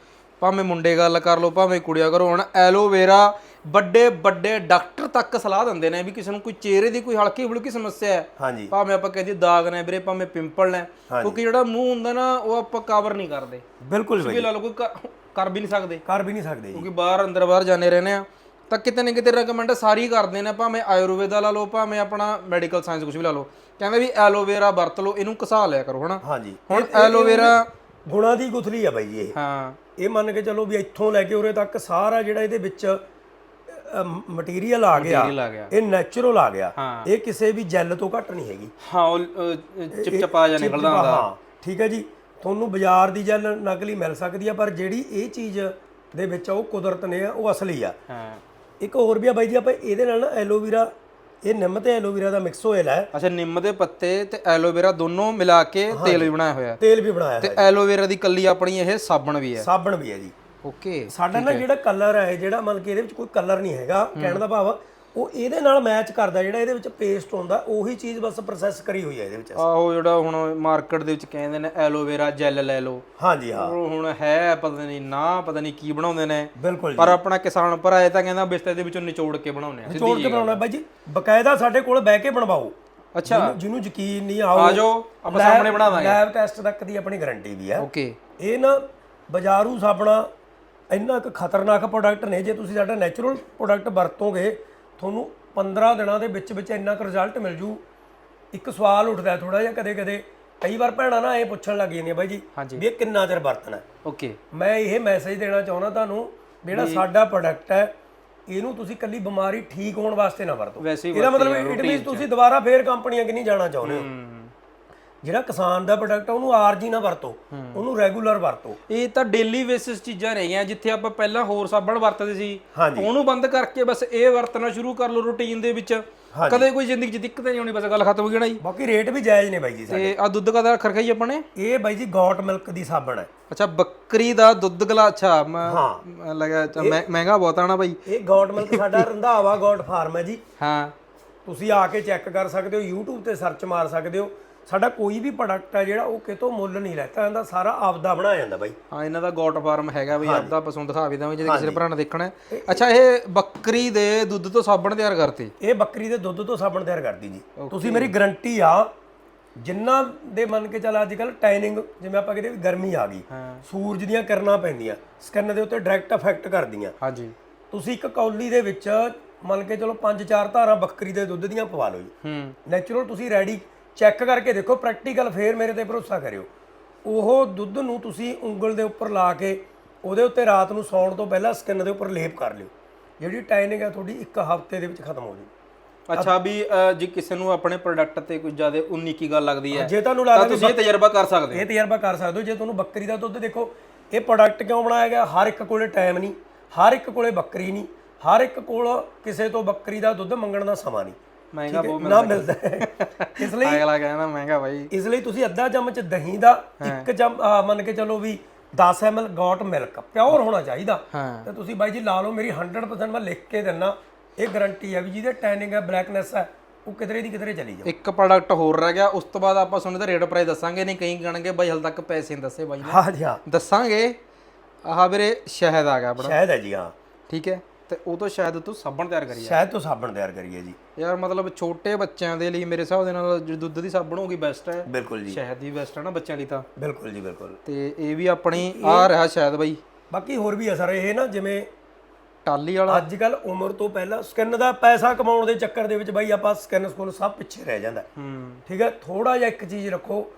ਭਾਵੇਂ ਮੁੰਡੇ ਗੱਲ ਕਰ ਲਓ ਭਾਵੇਂ ਕੁੜੀਆਂ ਕਰੋ ਹੁਣ ਐਲੋਵੇਰਾ ਵੱਡੇ ਵੱਡੇ ਡਾਕਟਰ ਤੱਕ ਸਲਾਹ ਦਿੰਦੇ ਨੇ ਵੀ ਕਿਸੇ ਨੂੰ ਕੋਈ ਚਿਹਰੇ ਦੀ ਕੋਈ ਹਲਕੀ ਹੁਲਕੀ ਸਮੱਸਿਆ ਹੈ। ਹਾਂਜੀ। ਭਾਵੇਂ ਆਪਾਂ ਕਹਦੇ ਦਾਗ ਨੇ ਵੀਰੇ ਭਾਵੇਂ ਪਿੰਪਲ ਨੇ ਕਿਉਂਕਿ ਜਿਹੜਾ ਮੂੰਹ ਹੁੰਦਾ ਨਾ ਉਹ ਆਪਾਂ ਕਵਰ ਨਹੀਂ ਕਰਦੇ। ਬਿਲਕੁਲ ਬਾਈ ਲਾ ਲਓ ਕੋਈ ਕਰ- ਵੀ ਨਹੀਂ ਸਕਦੇ। ਕਰ ਵੀ ਨਹੀਂ ਸਕਦੇ ਕਿਉਂਕਿ ਬਾਹਰ ਅੰਦਰ ਬਾਹਰ ਜਾਂਦੇ ਰਹਿੰਦੇ ਆ। ਤਾਂ ਕਿਤੇ ਨਾ ਕਿਤੇ ਰეკਮੈਂਡ ਸਾਰੀ ਕਰਦੇ ਨੇ ਭਾਵੇਂ ਆਯੁਰਵੇਦਾ ਲਾ ਲਓ ਭਾਵੇਂ ਆਪਣਾ ਮੈਡੀਕਲ ਸਾਇੰਸ ਕੁਝ ਵੀ ਲਾ ਲਓ। ਕਹਿੰਦੇ ਵੀ ਐਲੋਵੇਰਾ ਵਰਤ ਲਓ ਇਹਨੂੰ ਘਸਾ ਲਿਆ ਕਰੋ ਹਨਾ? ਹਾਂਜੀ। ਹੁਣ ਐਲੋਵੇਰਾ ਗੁਣਾ ਦੀ ਗੁਥਲੀ ਆ ਬਾਈ ਇਹ। ਹਾਂ। ਇਹ ਮੰਨ ਕੇ ਚੱਲੋ ਵੀ ਇੱਥੋਂ ਲੈ ਕੇ ਉਰੇ ਤੱਕ ਸਾਰਾ ਜਿਹੜਾ ਇਹਦੇ ਵਿੱਚ ਮਟੀਰੀਅਲ ਆ ਗਿਆ। ਇਹ ਨੈਚੁਰਲ ਆ ਗਿਆ। ਇਹ ਕਿਸੇ ਵੀ ਜੈਲ ਤੋਂ ਘੱਟ ਨਹੀਂ ਹੈਗੀ। ਹਾਂ ਉਹ ਚਿਪਚਪਾ ਜਾਂ ਨਿਕਲਦਾ ਹੁੰਦਾ। ਹਾਂ। ਠੀਕ ਹੈ ਜੀ। ਤੁਹਾਨੂੰ ਬਾਜ਼ਾਰ ਦੀ ਜੈਲ ਨਕਲੀ ਮਿਲ ਸਕਦੀ ਆ ਪਰ ਜਿਹੜੀ ਇਹ ਚੀਜ਼ ਦੇ ਵਿੱਚ ਉਹ ਕੁਦਰਤ ਨੇ ਉਹ ਅਸਲੀ ਆ। ਹਾਂ। ਇੱਕ ਹੋਰ ਵੀ ਆ ਬਾਈ ਜੀ ਆਪਾਂ ਇਹਦੇ ਨਾਲ ਐਲੋਵੀਰਾ ਇਹ ਨਿੰਮ ਤੇ ਐਲੋਵੀਰਾ ਦਾ ਮਿਕਸ ਹੋਇਲ ਹੈ। ਅੱਛਾ ਨਿੰਮ ਦੇ ਪੱਤੇ ਤੇ ਐਲੋਵੇਰਾ ਦੋਨੋਂ ਮਿਲਾ ਕੇ ਤੇਲ ਵੀ ਬਣਾਇਆ ਹੋਇਆ ਤੇਲ ਵੀ ਬਣਾਇਆ ਤੇ ਐਲੋਵੇਰਾ ਦੀ ਕੱਲੀ ਆਪਣੀ ਇਹ ਸਾਬਣ ਵੀ ਹੈ। ਸਾਬਣ ਵੀ ਹੈ ਜੀ। ਓਕੇ ਸਾਡਾ ਨਾ ਜਿਹੜਾ ਕਲਰ ਹੈ ਜਿਹੜਾ ਮਤਲਬ ਕਿ ਇਹਦੇ ਵਿੱਚ ਕੋਈ ਕਲਰ ਨਹੀਂ ਹੈਗਾ ਕਹਿਣ ਦਾ ਭਾਵ ਉਹ ਇਹਦੇ ਨਾਲ ਮੈਚ ਕਰਦਾ ਜਿਹੜਾ ਇਹਦੇ ਵਿੱਚ ਪੇਸਟ ਹੁੰਦਾ ਉਹੀ ਚੀਜ਼ ਬਸ ਪ੍ਰੋਸੈਸ ਕਰੀ ਹੋਈ ਹੈ ਇਹਦੇ ਵਿੱਚ। ਆਹੋ ਜਿਹੜਾ ਹੁਣ ਮਾਰਕੀਟ ਦੇ ਵਿੱਚ ਕਹਿੰਦੇ ਨੇ ਐਲੋਵੇਰਾ ਜੈਲ ਲੈ ਲਓ। ਹਾਂਜੀ ਹਾਂ। ਉਹ ਹੁਣ ਹੈ ਪਤਾ ਨਹੀਂ ਨਾ ਪਤਾ ਨਹੀਂ ਕੀ ਬਣਾਉਂਦੇ ਨੇ। ਬਿਲਕੁਲ ਪਰ ਆਪਣਾ ਕਿਸਾਨ ਭਰਾ ਇਹ ਤਾਂ ਕਹਿੰਦਾ ਬਿਸਤੇ ਦੇ ਵਿੱਚੋਂ ਨਿਚੋੜ ਕੇ ਬਣਾਉਂਦੇ ਆ ਤੋੜ ਕੇ ਬਣਾਉਣਾ। ਬਾਈ ਜੀ ਬਕਾਇਦਾ ਸਾਡੇ ਕੋਲ ਬਹਿ ਕੇ ਬਣਵਾਓ। ਅੱਛਾ। ਜਿਹਨੂੰ- ਯਕੀਨ ਨਹੀਂ ਆਓ ਆ ਜਾਓ ਆਪਾਂ ਸਾਹਮਣੇ ਬਣਾ ਦਾਂਗੇ ਲੈਬ ਟੈਸਟ ਤੱਕ ਦੀ ਆਪਣੀ ਗਾਰੰਟੀ ਵੀ ਹੈ ਓਕੇ ਇਹ ਨਾ ਬਾਜ਼ਾਰੂ ਸਾਬਣਾ ਇੰਨਾ ਕੁ ਖਤਰਨਾਕ ਪ੍ਰੋਡਕਟ ਨੇ ਜੇ ਤੁਸੀਂ ਸਾਡਾ ਨੈਚੁਰਲ ਪ੍ਰੋਡਕਟ ਵਰਤੋਗੇ ਤੁਹਾਨੂੰ 15 ਦਿਨਾਂ ਦੇ ਵਿੱਚ ਵਿੱਚ ਇੰਨਾ ਕੁ ਰਿਜ਼ਲਟ ਮਿਲ ਜੂ ਇੱਕ ਸਵਾਲ ਉੱਠਦਾ ਥੋੜਾ ਜਿਹਾ ਕਦੇ ਕਦੇ ਕਈ ਵਾਰ ਭੈਣਾਂ ਨਾ ਇਹ ਪੁੱਛਣ ਲੱਗ ਜਾਂਦੀਆਂ ਬਾਈ ਜੀ। ਵੀ ਇਹ ਕਿੰਨਾ ਚਿਰ ਵਰਤਣਾ? ਓਕੇ ਮੈਂ ਇਹ ਮੈਸੇਜ ਦੇਣਾ ਚਾਹੁੰਦਾ ਤੁਹਾਨੂੰ ਜਿਹੜਾ ਸਾਡਾ ਪ੍ਰੋਡਕਟ ਹੈ ਇਹਨੂੰ ਤੁਸੀਂ ਕੱਲੀ ਬਿਮਾਰੀ ਠੀਕ ਹੋਣ ਵਾਸਤੇ ਨਾ ਵਰਤੋ ਇਹਦਾ ਮਤਲਬ ਇਟ ਮੀਨਸ ਤੁਸੀਂ ਦੁਬਾਰਾ ਫੇਰ ਕੰਪਨੀਆਂ ਕਿ ਨਹੀਂ ਜਾਣਾ ਚਾਹੁੰਦੇ ਹੋ। ਜਿਹੜਾ ਕਿਸਾਨ ਦਾ ਪ੍ਰੋਡਕਟ ਉਹਨੂੰ ਆਰਜੀ ਨਾ ਵਰਤੋ ਉਹਨੂੰ ਰੈਗੂਲਰ ਵਰਤੋ। ਇਹ ਤਾਂ ਡੇਲੀ ਬੇਸਿਸ ਚੀਜ਼ਾਂ ਰਹੀਆਂ ਜਿੱਥੇ ਆਪਾਂ ਪਹਿਲਾਂ ਹੋਰ ਸਾਬਣ ਵਰਤਦੇ ਸੀ। ਉਹਨੂੰ ਬੰਦ ਕਰਕੇ ਬਸ ਇਹ ਵਰਤਣਾ ਸ਼ੁਰੂ ਕਰ ਲਓ ਰੂਟੀਨ ਦੇ ਵਿੱਚ। ਕਦੇ ਕੋਈ ਜ਼ਿੰਦਗੀ 'ਚ ਦਿੱਕਤ ਨਹੀਂ ਆਉਣੀ ਬਸ ਗੱਲ ਖਤਮ ਹੋ ਗਈ ਨਾ ਜੀ। ਬਾਕੀ ਰੇਟ ਵੀ ਜਾਇਜ਼ ਨੇ ਬਾਈ ਜੀ ਸਾਡੇ। ਤੇ ਆ ਦੁੱਧ ਕਦਾ ਰੱਖ ਰਖਾਈ ਆਪਾਂ ਨੇ ਇਹ ਬਾਈ ਜੀ ਗੌਟ ਮਿਲਕ ਦੀ ਸਾਬਣ ਹੈ। ਅੱਛਾ ਬੱਕਰੀ ਦਾ ਦੁੱਧ ਗਲਾ ਅੱਛਾ ਮੈਂ ਹਾਂ। ਲੱਗਾ ਮਹਿੰਗਾ ਬਹੁਤ ਆਣਾ ਭਾਈ ਇਹ ਗੌਟ ਮਿਲਕ ਸਾਡਾ ਰੰਧਾਵਾ ਗੌਟ ਫਾਰਮ ਹੈ ਜੀ। ਹਾਂ। ਤੁਸੀਂ ਆ ਕੇ ਚੈੱਕ ਕਰ ਸਕਦੇ ਹੋ YouTube ਤੇ ਸਰਚ ਮਾਰ ਸਕਦੇ ਹੋ। ਸਾਡਾ ਕੋਈ ਵੀ ਪ੍ਰੋਡਕਟ ਹੈ ਜਿਹੜਾ ਉਹ ਕਿਤੋਂ ਮੁੱਲ ਨਹੀਂ ਲੈਤਾ ਜਾਂਦਾ ਸਾਰਾ ਆਪਦਾ ਬਣਾਇਆ ਜਾਂਦਾ ਬਾਈ। ਹਾਂ ਇਹਨਾਂ ਦਾ ਗੋਟ ਫਾਰਮ ਹੈਗਾ ਬਈ ਆਪਦਾ ਪਸੰਦ ਦਿਖਾ ਵੀ ਦਵਾਂ ਜੇ ਕਿਸੇ ਭਰਾ ਨੇ ਦੇਖਣਾ ਹੈ। ਅੱਛਾ ਇਹ ਬੱਕਰੀ ਦੇ ਦੁੱਧ ਤੋਂ ਸਾਬਣ ਤਿਆਰ ਕਰਤੀ? ਇਹ ਬੱਕਰੀ ਦੇ ਦੁੱਧ ਤੋਂ ਸਾਬਣ ਤਿਆਰ ਕਰਦੀ ਜੀ। ਤੁਸੀਂ ਮੇਰੀ ਗਰੰਟੀ ਆ ਜਿੰਨਾ ਦੇ ਮੰਨ ਕੇ ਚੱਲ ਅੱਜ ਕੱਲ ਟੈਨਿੰਗ ਜਿਵੇਂ ਆਪਾਂ ਕਹਿੰਦੇ ਵੀ ਗਰਮੀ ਆ ਗਈ ਸੂਰਜ ਦੀਆਂ ਕਿਰਨਾਂ ਪੈਂਦੀਆਂ ਸਕਿਨ ਦੇ ਉੱਤੇ ਡਾਇਰੈਕਟ ਇਫੈਕਟ ਕਰਦੀਆਂ। ਹਾਂਜੀ। ਤੁਸੀਂ ਇੱਕ ਕੌਲੀ ਦੇ ਵਿੱਚ ਮੰਨ ਕੇ ਚਲੋ 5-4 ਧਾਰਾਂ ਬੱਕਰੀ ਦੇ ਦੁੱਧ ਦੀਆਂ ਪਵਾ ਲਓ ਜੀ। ਹੂੰ। ਨੈਚੁਰਲ ਤੁਸੀਂ ਰੈਡੀ ਚੈੱਕ ਕਰਕੇ ਦੇਖੋ ਪ੍ਰੈਕਟੀਕਲ ਫੇਰ ਮੇਰੇ ਤੇ ਭਰੋਸਾ ਕਰਿਓ। ਉਹ ਦੁੱਧ ਨੂੰ ਤੁਸੀਂ ਉਂਗਲ ਦੇ ਉੱਪਰ ਲਾ ਕੇ ਉਹਦੇ ਉੱਤੇ ਰਾਤ ਨੂੰ ਸੌਣ ਤੋਂ ਪਹਿਲਾਂ ਸਕਿਨ ਦੇ ਉੱਪਰ ਲੇਪ ਕਰ ਲਿਓ। ਜਿਹੜੀ ਟਾਈਨਿੰਗ ਹੈ ਤੁਹਾਡੀ ਇੱਕ ਹਫ਼ਤੇ ਦੇ ਵਿੱਚ ਖਤਮ ਹੋ ਜੂ ਅੱਛਾ ਵੀ ਅ, ਜੇ ਕਿਸੇ ਨੂੰ ਆਪਣੇ ਪ੍ਰੋਡਕਟ ਤੇ ਕੋਈ ਜ਼ਿਆਦਾ ਉਨੀ ਕੀ ਗੱਲ ਲੱਗਦੀ ਹੈ ਜੇ ਤੁਹਾਨੂੰ ਤਾਂ ਲੱਗਦਾ ਤੁਸੀਂ ਇਹ ਤਜਰਬਾ ਕਰ ਸਕਦੇ ਹੋ। ਇਹ ਤਜਰਬਾ ਕਰ ਸਕਦੇ ਹੋ। ਜੇ ਤੁਹਾਨੂੰ ਬੱਕਰੀ ਦਾ ਦੁੱਧ ਦੇਖੋ ਇਹ ਪ੍ਰੋਡਕਟ ਕਿਉਂ ਬਣਾਇਆ ਗਿਆ? ਹਰ ਇੱਕ ਕੋਲੇ ਟਾਈਮ ਨਹੀਂ ਹਰ ਇੱਕ ਕੋਲੇ ਬੱਕਰੀ ਨਹੀਂ ਹਰ ਇੱਕ ਕੋਲ ਕਿਸੇ ਤੋਂ ਬੱਕਰੀ ਦਾ ਦੁੱਧ ਮੰਗਣ ਦਾ ਸਮਾਂ ਨਹੀਂ। ਮਹਿੰਗਾ ਬਹੁਤ ਨਾ ਮਿਲਦਾ ਹੈ। ਇਸ ਲਈ ਅਗਲਾ ਕਹਿੰਦਾ ਮਹਿੰਗਾ ਭਾਈ ਇਸ ਲਈ ਤੁਸੀਂ ਅੱਧਾ ਚਮਚ ਦਹੀਂ ਦਾ ਇੱਕ ਚਮ ਮੰਨ ਕੇ ਚੱਲੋ ਵੀ 10 ml ਗੌਟ ਮਿਲਕ ਪਿਓਰ ਹੋਣਾ ਚਾਹੀਦਾ। ਹਾਂ। ਤੇ ਤੁਸੀਂ ਬਾਈ ਜੀ ਲਾ ਲਓ ਮੇਰੀ 100% ਮੈਂ ਲਿਖ ਕੇ ਦਿੰਨਾ। ਇਹ ਗਾਰੰਟੀ ਹੈ ਵੀ ਜਿਹਦੇ ਟੈਨਿੰਗ ਹੈ ਬਲੈਕਨੈਸ ਹੈ ਉਹ ਕਿਧਰੇ ਦੀ ਕਿਧਰੇ ਚਲੀ ਜਾਓ ਇੱਕ ਪ੍ਰੋਡਕਟ ਹੋਰ ਰਹਿ ਗਿਆ ਉਸ ਤੋਂ ਬਾਅਦ ਆਪਾਂ ਤੁਹਾਨੂੰ ਇਹਦਾ ਰੇਟ ਪ੍ਰਾਈਸ ਦੱਸਾਂਗੇ ਨਹੀਂ ਕਈ ਕਹਣਗੇ ਬਾਈ ਹਲ ਤੱਕ ਪੈਸੇ ਨਹੀਂ ਦੱਸੇ ਬਾਈ ਨੇ। ਹਾਂ ਜੀ ਹਾਂ। ਦੱਸਾਂਗੇ। ਆਹ ਵੀਰੇ ਸ਼ਹਿਦ ਆ ਗਿਆ ਆਪਣਾ। ਸ਼ਾਇਦ ਹੈ ਜੀ ਹਾਂ। ਠੀਕ ਹੈ। ਤੇ ਉਹ ਤੋਂ ਸ਼ਾਇਦ ਤੋਂ ਸਾਬਣ ਤਿਆਰ ਕਰੀਏ ਸ਼ਾਇਦ ਤੋਂ ਸਾਬਣ ਤਿਆਰ ਕਰੀਏ ਜੀ। ਯਾਰ ਮਤਲਬ ਛੋਟੇ ਬੱਚਿਆਂ ਦੇ ਲਈ ਮੇਰੇ ਹਿਸਾਬ ਦੇ ਨਾਲ ਜਿਹੜੀ ਦੁੱਧ ਦੀ ਸਾਬਣ ਹੋਊਗੀ ਬੈਸਟ ਹੈ। ਬਿਲਕੁਲ ਜੀ। ਸ਼ਹਿਦ ਦੀ ਬੈਸਟ ਹੈ ਨਾ ਬੱਚਿਆਂ ਲਈ ਤਾਂ। ਬਿਲਕੁਲ ਜੀ ਬਿਲਕੁਲ। ਤੇ ਇਹ ਵੀ ਆਪਣੀ ਆ ਰਿਹਾ ਸ਼ਾਇਦ ਬਾਈ। ਬਾਕੀ ਹੋਰ ਵੀ ਅਸਰ ਇਹ ਨਾ ਜਿਵੇਂ ਟਾਲੀ ਵਾਲਾ। ਅੱਜ ਕੱਲ ਉਮਰ ਤੋਂ ਪਹਿਲਾਂ ਸਕਿਨ ਦਾ ਪੈਸਾ ਕਮਾਉਣ ਦੇ ਚੱਕਰ ਦੇ ਵਿੱਚ ਬਾਈ ਆਪਾਂ ਸਕਿਨ ਸਕੂਲ ਸਭ ਪਿੱਛੇ ਰਹਿ ਜਾਂਦਾ। ਹੂੰ। ਠੀਕ ਹੈ ਥੋੜਾ ਜਿਹਾ ਇੱਕ ਚੀਜ਼ ਰੱਖੋ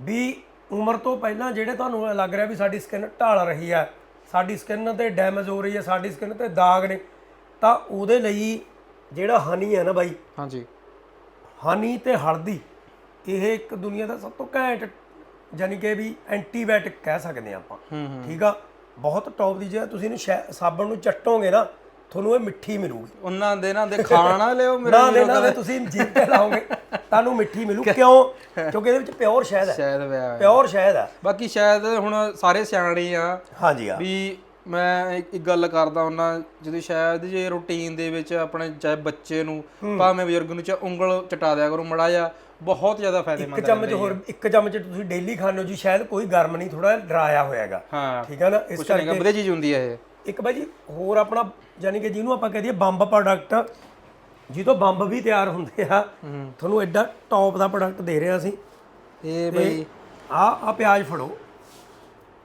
ਵੀ ਉਮਰ ਤੋਂ ਪਹਿਲਾਂ ਜਿਹੜੇ ਤੁਹਾਨੂੰ ਲੱਗ ਰਿਹਾ ਵੀ ਸਾਡੀ ਸਕਿਨ ਢਾਲ ਰਹੀ ਹੈ ਸਾਡੀ ਸਕਿਨ ਤੇ ਡੈਮੇਜ ਹੋ ਰਹੀ ਹੈ ਸਾਡੀ ਸਕਿਨ ਤੇ ਦਾਗ ਨੇ ਤਾਂ ਉਹਦੇ ਲਈ ਜਿਹੜਾ ਹਨੀ ਹੈ ਨਾ ਬਾਈ ਹਾਂਜੀ। ਹਨੀ ਤੇ ਹਲਦੀ ਇਹ ਇੱਕ ਦੁਨੀਆ ਦਾ ਸਭ ਤੋਂ ਘੈਂਟ ਯਾਨੀ ਕਿ ਵੀ ਐਂਟੀਬਾਇਓਟਿਕ ਕਹਿ ਸਕਦੇ ਆ ਆਪਾਂ। ਠੀਕ ਆ? ਬਹੁਤ ਟੌਪ ਦੀ ਜੇ ਤੁਸੀਂ ਇਹਨੂੰ ਸਾਬਣ ਨੂੰ ਚੱਟੋਗੇ ਨਾ ਤੁਹਾਨੂੰ ਇਹ ਮਿੱਠੀ ਮਿਲੂਗੀ। ਉਹਨਾਂ ਦੇ ਨਾ ਦੇ ਖਾਣਾ ਲਿਓ ਮੇਰੇ ਨਾ ਦੇ ਨਾ ਦੇ ਤੁਸੀਂ ਜੀਭ ਤੇ ਲਾਓਗੇ। ਤੁਹਾਨੂੰ ਮਿੱਠੀ ਮਿਲੂ। ਕਿਉਂ? ਕਿਉਂਕਿ ਇਹਦੇ ਵਿੱਚ ਪਿਓਰ ਸ਼ਹਿਦ ਹੈ। ਸ਼ਾਇਦ ਵਿਆਹ ਹੋਇਆ। ਪਿਓਰ ਸ਼ਹਿਦ ਹੈ। ਬਾਕੀ ਸ਼ਾਇਦ ਹੁਣ ਸਾਰੇ ਸਿਆਣੇ ਆ। ਹਾਂਜੀ ਆ ਵੀ ਮੈਂ ਇੱਕ ਇੱਕ ਗੱਲ ਕਰਦਾ ਹੁੰਨਾ ਜਦੋਂ ਸ਼ਾਇਦ ਜੇ ਰੂਟੀਨ ਦੇ ਵਿੱਚ ਆਪਣੇ ਚਾਹੇ ਬੱਚੇ ਨੂੰ ਭਾਵੇਂ ਬਜ਼ੁਰਗ ਨੂੰ ਚਾਹੇ ਉਂਗਲ ਚਟਾ ਦਿਆ ਕਰੋ ਮੜਾ ਜਾ ਬਹੁਤ ਜ਼ਿਆਦਾ ਫਾਇਦੇਮੰਦ ਇੱਕ ਚਮਚ ਹੋਰ ਇੱਕ ਚਮਚ ਤੁਸੀਂ ਡੇਲੀ ਖਾਣੇ ਹੋ ਜੀ ਸ਼ਾਇਦ ਕੋਈ ਗਰਮ ਨਹੀਂ ਥੋੜਾ ਡਰਾਇਆ ਹੋਇਆਗਾ ਹਾਂ। ਠੀਕ ਹੈ ਨਾ? ਇਸ ਕੁਛ ਨਹੀਂ ਕਰਕੇ ਵਧੀਆ ਚੀਜ਼ ਹੁੰਦੀ ਹੈ ਇਹ। ਇੱਕ ਬਾਈ ਜੀ ਹੋਰ ਆਪਣਾ ਯਾਨੀ ਕਿ ਜਿਹਨੂੰ ਆਪਾਂ ਕਹਦੇ ਬੰਬ ਪ੍ਰੋਡਕਟ ਜਿਹਤੋਂ ਬੰਬ ਵੀ ਤਿਆਰ ਹੁੰਦੇ ਆ ਤੁਹਾਨੂੰ ਐਡਾ ਟੌਪ ਦਾ ਪ੍ਰੋਡਕਟ ਦੇ ਰਹੇ ਹਾਂ ਅਸੀਂ। ਇਹ ਬਈ ਆ ਆ ਪਿਆਜ਼ ਫੜੋ।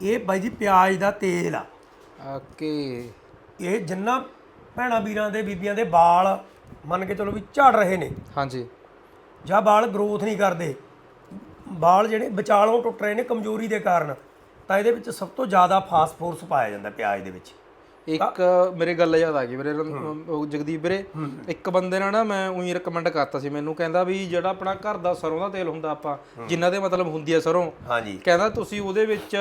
ਇਹ ਬਾਈ ਜੀ ਪਿਆਜ਼ ਦਾ ਤੇਲ ਆ। ਓਕੇ। ਇਹ ਜਿੰਨਾ ਭੈਣਾਂ ਵੀਰਾਂ ਦੇ ਬੀਬੀਆਂ ਦੇ ਵਾਲ ਮੰਨ ਕੇ ਚਲੋ ਵੀ ਝੜ ਰਹੇ ਨੇ। ਹਾਂਜੀ। ਜਾਂ ਵਾਲ ਗਰੋਥ ਨਹੀਂ ਕਰਦੇ। ਵਾਲ ਜਿਹੜੇ ਵਿਚਾਲੋਂ ਟੁੱਟ ਰਹੇ ਨੇ ਕਮਜ਼ੋਰੀ ਦੇ ਕਾਰਨ। ਤਾਂ ਇਹਦੇ ਵਿੱਚ ਸਭ ਤੋਂ ਜ਼ਿਆਦਾ ਫਾਸਫੋਰਸ ਪਾਇਆ ਜਾਂਦਾ ਪਿਆਜ਼ ਦੇ ਵਿੱਚ। ਇੱਕ ਮੇਰੇ ਗੱਲ ਯਾਦ ਆ ਗਈ ਵੀਰੇ ਉਹ ਜਗਦੀਪ ਵੀਰੇ। ਇੱਕ ਬੰਦੇ ਨੇ ਨਾ ਮੈਂ ਉਹੀ ਰეკਮੈਂਡ ਕਰਤਾ ਸੀ ਮੈਨੂੰ ਕਹਿੰਦਾ ਵੀ ਜਿਹੜਾ ਆਪਣਾ ਘਰ ਦਾ ਸਰੋਂ ਦਾ ਤੇਲ ਹੁੰਦਾ ਆਪਾਂ ਜਿਨ੍ਹਾਂ ਦੇ ਮਤਲਬ ਹੁੰਦੀ ਹੈ ਸਰੋਂ ਹਾਂਜੀ। ਕਹਿੰਦਾ ਤੁਸੀਂ ਉਹਦੇ ਵਿੱਚ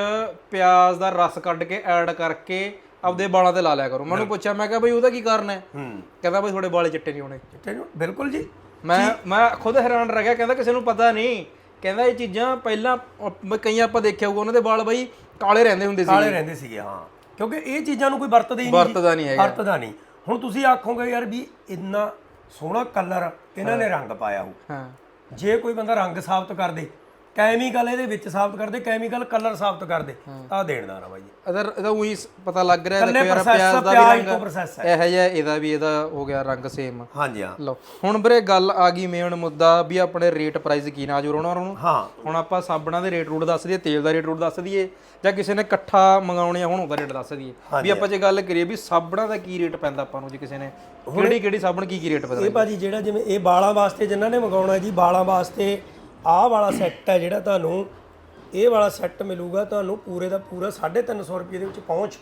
ਪਿਆਜ਼ ਦਾ ਰਸ ਕੱਢ ਕੇ ਐਡ ਕਰਕੇ ਆਪਦੇ ਵਾਲਾਂ ਤੇ ਲਾ ਲਿਆ ਕਰੋ। ਮੈਨੂੰ ਪੁੱਛਿਆ ਮੈਂ ਕਿਹਾ ਬਈ ਉਹਦਾ ਕੀ ਕਾਰਨ ਹੈ? ਕਹਿੰਦਾ ਬਈ ਤੁਹਾਡੇ ਵਾਲੇ ਚਿੱਟੇ ਨਹੀਂ ਹੋਣੇ। ਤੈਨੂੰ ਬਿਲਕੁਲ ਜੀ। ਮੈਂ ਮੈਂ ਖੁਦ ਹੈਰਾਨ ਰਹਿ ਗਿਆ ਕਹਿੰਦਾ ਕਿਸੇ ਨੂੰ ਪਤਾ ਨਹੀਂ। ਕਹਿੰਦਾ ਇਹ ਚੀਜ਼ਾਂ ਪਹਿਲਾਂ ਕਈਆਂ ਆਪਾਂ ਦੇਖਿਆ ਹੋਊਗਾ ਉਹਨਾਂ ਦੇ ਵਾਲ ਬਈ ਕਾਲੇ ਰਹਿੰਦੇ ਹੁੰਦੇ ਸੀ ਕਾਲੇ ਰਹਿੰਦੇ ਸੀਗੇ ਹਾਂ। ਕਿਉਂਕਿ ਇਹ ਚੀਜ਼ਾਂ ਨੂੰ ਕੋਈ ਵਰਤਦਾ ਹੀ ਨਹੀਂ। ਵਰਤਦਾ ਨਹੀਂ ਹੈਗਾ। ਵਰਤਦਾ ਨਹੀਂ। ਹੁਣ ਤੁਸੀਂ ਆਖੋਗੇ ਯਾਰ ਵੀ ਇੰਨਾ ਸੋਹਣਾ ਕਲਰ ਇਹਨਾਂ ਨੇ ਰੰਗ ਪਾਇਆ ਹੋ ਹਾਂ। ਜੇ ਕੋਈ ਬੰਦਾ ਰੰਗ ਸਾਬਤ ਕਰ ਦੇ ਕੈਮੀਕਲ ਇਹਦੇ ਵਿੱਚ ਸਾਬਤ ਕਰਦੇ ਕੈਮੀਕਲ ਕਲਰ ਸਾਬਤ ਕਰਦੇ ਤਾਂ ਦੇਣਦਾਰ ਆ ਬਾਈ ਅਦਰ ਇਹਦਾ ਉਹੀ ਪਤਾ ਲੱਗ ਰਿਹਾ ਦੇਖੋ ਯਾਰ ਪਿਆਜ਼ ਦਾ ਵੀ ਰੰਗ ਇਹੋ ਜਿਹਾ ਇਹਦਾ ਵੀ ਇਹਦਾ ਹੋ ਗਿਆ ਰੰਗ ਸੇਮ ਹਾਂਜੀ ਹਾਂ। ਲਓ ਹੁਣ ਵੀਰੇ ਗੱਲ ਆ ਗਈ ਮੇਨ ਮੁੱਦਾ ਵੀ ਆਪਣੇ ਰੇਟ ਪ੍ਰਾਈਸ ਕੀ ਨਾ ਜੁਰੋਣਾ ਉਹਨਾਂ ਨੂੰ। ਹਾਂ। ਹੁਣ ਆਪਾਂ ਸਾਬਣਾਂ ਦੇ ਰੇਟ ਰੂਟ ਦੱਸ ਦਈਏ ਤੇਲ ਦਾ ਰੇਟ ਰੂਟ ਦੱਸ ਦਈਏ ਜਾਂ ਕਿਸੇ ਨੇ ਇਕੱਠਾ ਮੰਗਾਉਣੇ ਹੁਣ ਉਹਦਾ ਰੇਟ ਦੱਸ ਦਈਏ। ਵੀ ਆਪਾਂ ਜੇ ਗੱਲ ਕਰੀਏ ਵੀ ਸਾਬਣਾਂ ਦਾ ਕੀ ਰੇਟ ਪੈਂਦਾ ਆਪਾਂ ਨੂੰ ਜੇ ਕਿਸੇ ਨੇ ਕਿਹੜੀ ਕਿਹੜੀ ਸਾਬਣ ਕੀ ਕੀ ਰੇਟ ਪੈਂਦਾ ਇਹ ਭਾਜੀ ਜਿਹੜਾ ਜਿਵੇਂ ਇਹ ਬਾਲਾਂ ਵਾਸਤੇ ਜਿਨ੍ਹਾਂ ਨੇ ਮੰਗਾਉਣਾ ਜੀ ਬਾਲਾਂ ਵਾਸਤੇ ਆਹ ਵਾਲਾ ਸੈੱਟ ਹੈ ਜਿਹੜਾ ਤੁਹਾਨੂੰ ਇਹ ਵਾਲਾ ਸੈੱਟ ਮਿਲੂਗਾ ਤੁਹਾਨੂੰ ਪੂਰੇ ਦਾ ਪੂਰਾ 350 ਰੁਪਏ ਦੇ ਵਿੱਚ ਪਹੁੰਚ।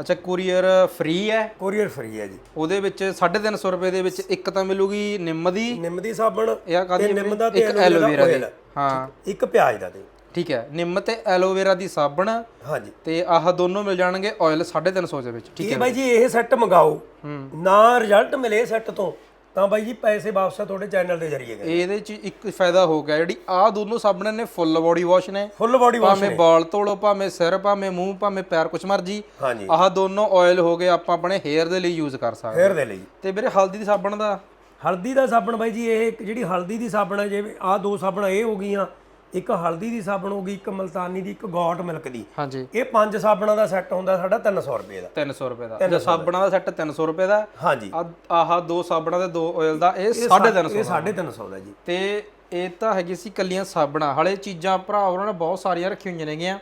ਅੱਛਾ ਕੁਰੀਅਰ ਫ੍ਰੀ ਹੈ? ਕੋਰੀਅਰ ਫ੍ਰੀ ਹੈ ਜੀ। ਉਹਦੇ ਵਿੱਚ 350 ਰੁਪਏ ਦੇ ਵਿੱਚ ਇੱਕ ਤਾਂ ਮਿਲੂਗੀ ਨਿੰਮ ਦੀ। ਨਿੰਮ ਦੀ ਸਾਬਣ ਇਹ ਕਾਦੀ ਤੇ ਨਿੰਮ ਦਾ ਤੇ ਐਲੋਵੇਰਾ ਦੀ। ਹਾਂ। ਇੱਕ ਪਿਆਜ਼ ਦਾ ਤੇ। ਠੀਕ ਹੈ। ਨਿੰਮ ਤੇ ਐਲੋਵੇਰਾ ਦੀ ਸਾਬਣ ਹਾਂਜੀ। ਤੇ ਆਹ ਦੋਨੋਂ ਮਿਲ ਜਾਣਗੇ ਆਇਲ 350 ਦੇ ਵਿੱਚ। ਠੀਕ ਇਹ ਬਾਈ ਜੀ ਇਹ ਸੈੱਟ ਮੰਗਾਓ। ਨਾ ਰਿਜ਼ਲਟ ਮਿਲੇ ਸੈੱਟ ਤੋਂ। ਤਾਂ ਬਾਈ ਜੀ ਪੈਸੇ ਵਾਪਸ ਆ ਤੁਹਾਡੇ ਚੈਨਲ ਦੇ ਜ਼ਰੀਏ ਗਏ। ਇਹਦੇ ਚ ਇੱਕ ਫਾਇਦਾ ਹੋ ਗਿਆ ਜਿਹੜੀ ਆਹ ਦੋਨੋਂ ਸਾਬਣਾਂ ਨੇ ਫੁੱਲ ਬੋਡੀ ਵਾਸ਼ ਨੇ। ਫੁੱਲ ਬਾਡੀ ਵਾਸ਼ ਭਾਵੇਂ ਬਾਲ ਧੋਲੋ ਭਾਵੇਂ ਸਿਰ ਭਾਵੇਂ ਮੂੰਹ ਭਾਵੇਂ ਪੈਰ ਕੁਛ ਮਰਜ਼ੀ। ਆਹ ਦੋਨੋਂ ਆਇਲ ਹੋ ਗਏ ਆਪਾਂ ਆਪਣੇ ਹੇਅਰ ਦੇ ਲਈ ਯੂਜ਼ ਕਰ ਸਕਦੇ। ਫੇਰ ਦੇ ਲਈ। ਤੇ ਵੀਰੇ ਹਲਦੀ ਦੀ ਸਾਬਣ ਦਾ? ਹਲਦੀ ਦਾ ਸਾਬਣ ਬਾਈ ਜੀ ਇਹ ਜਿਹੜੀ ਹਲਦੀ ਦੀ ਸਾਬਣ ਹੈ ਜਿਵੇਂ ਆਹ ਦੋ ਸਾਬਣ ਇਹ ਹੋ ਗਈਆਂ। ਇੱਕ ਹਲਦੀ ਦੀ ਸਾਬਣ ਹੋ ਗਈ ਇੱਕ ਮਲਤਾਨੀ ਦੀ ਇੱਕ ਗੌਟ ਮਿਲਕ ਦੀ। ਹਾਂਜੀ। ਇਹ ਪੰਜ ਸਾਬਣਾਂ ਦਾ ਸੈੱਟ ਹੁੰਦਾ ਸਾਡਾ 300 ਰੁਪਏ ਦਾ। 300 ਰੁਪਏ ਦਾ। ਜੇ ਸਾਬਣਾਂ ਦਾ ਸੈੱਟ 300 ਰੁਪਏ ਦਾ ਹਾਂਜੀ। ਆਹ- ਆਹ ਦੋ ਸਾਬਣਾਂ ਤੇ ਦੋ ਆਇਲ ਦਾ ਇਹ 350 ਇਹ 350 ਦਾ ਜੀ। ਤੇ ਇਹ ਤਾਂ ਹੈਗੀ ਸੀ ਕੱਲੀਆਂ ਸਾਬਣਾਂ। ਹਲੇ ਚੀਜ਼ਾਂ ਭਰਾ ਉਹਨਾਂ ਨੇ ਬਹੁਤ ਸਾਰੀਆਂ ਰੱਖੀਆਂ ਹੋਈਆਂ ਨੇਗੀਆਂ।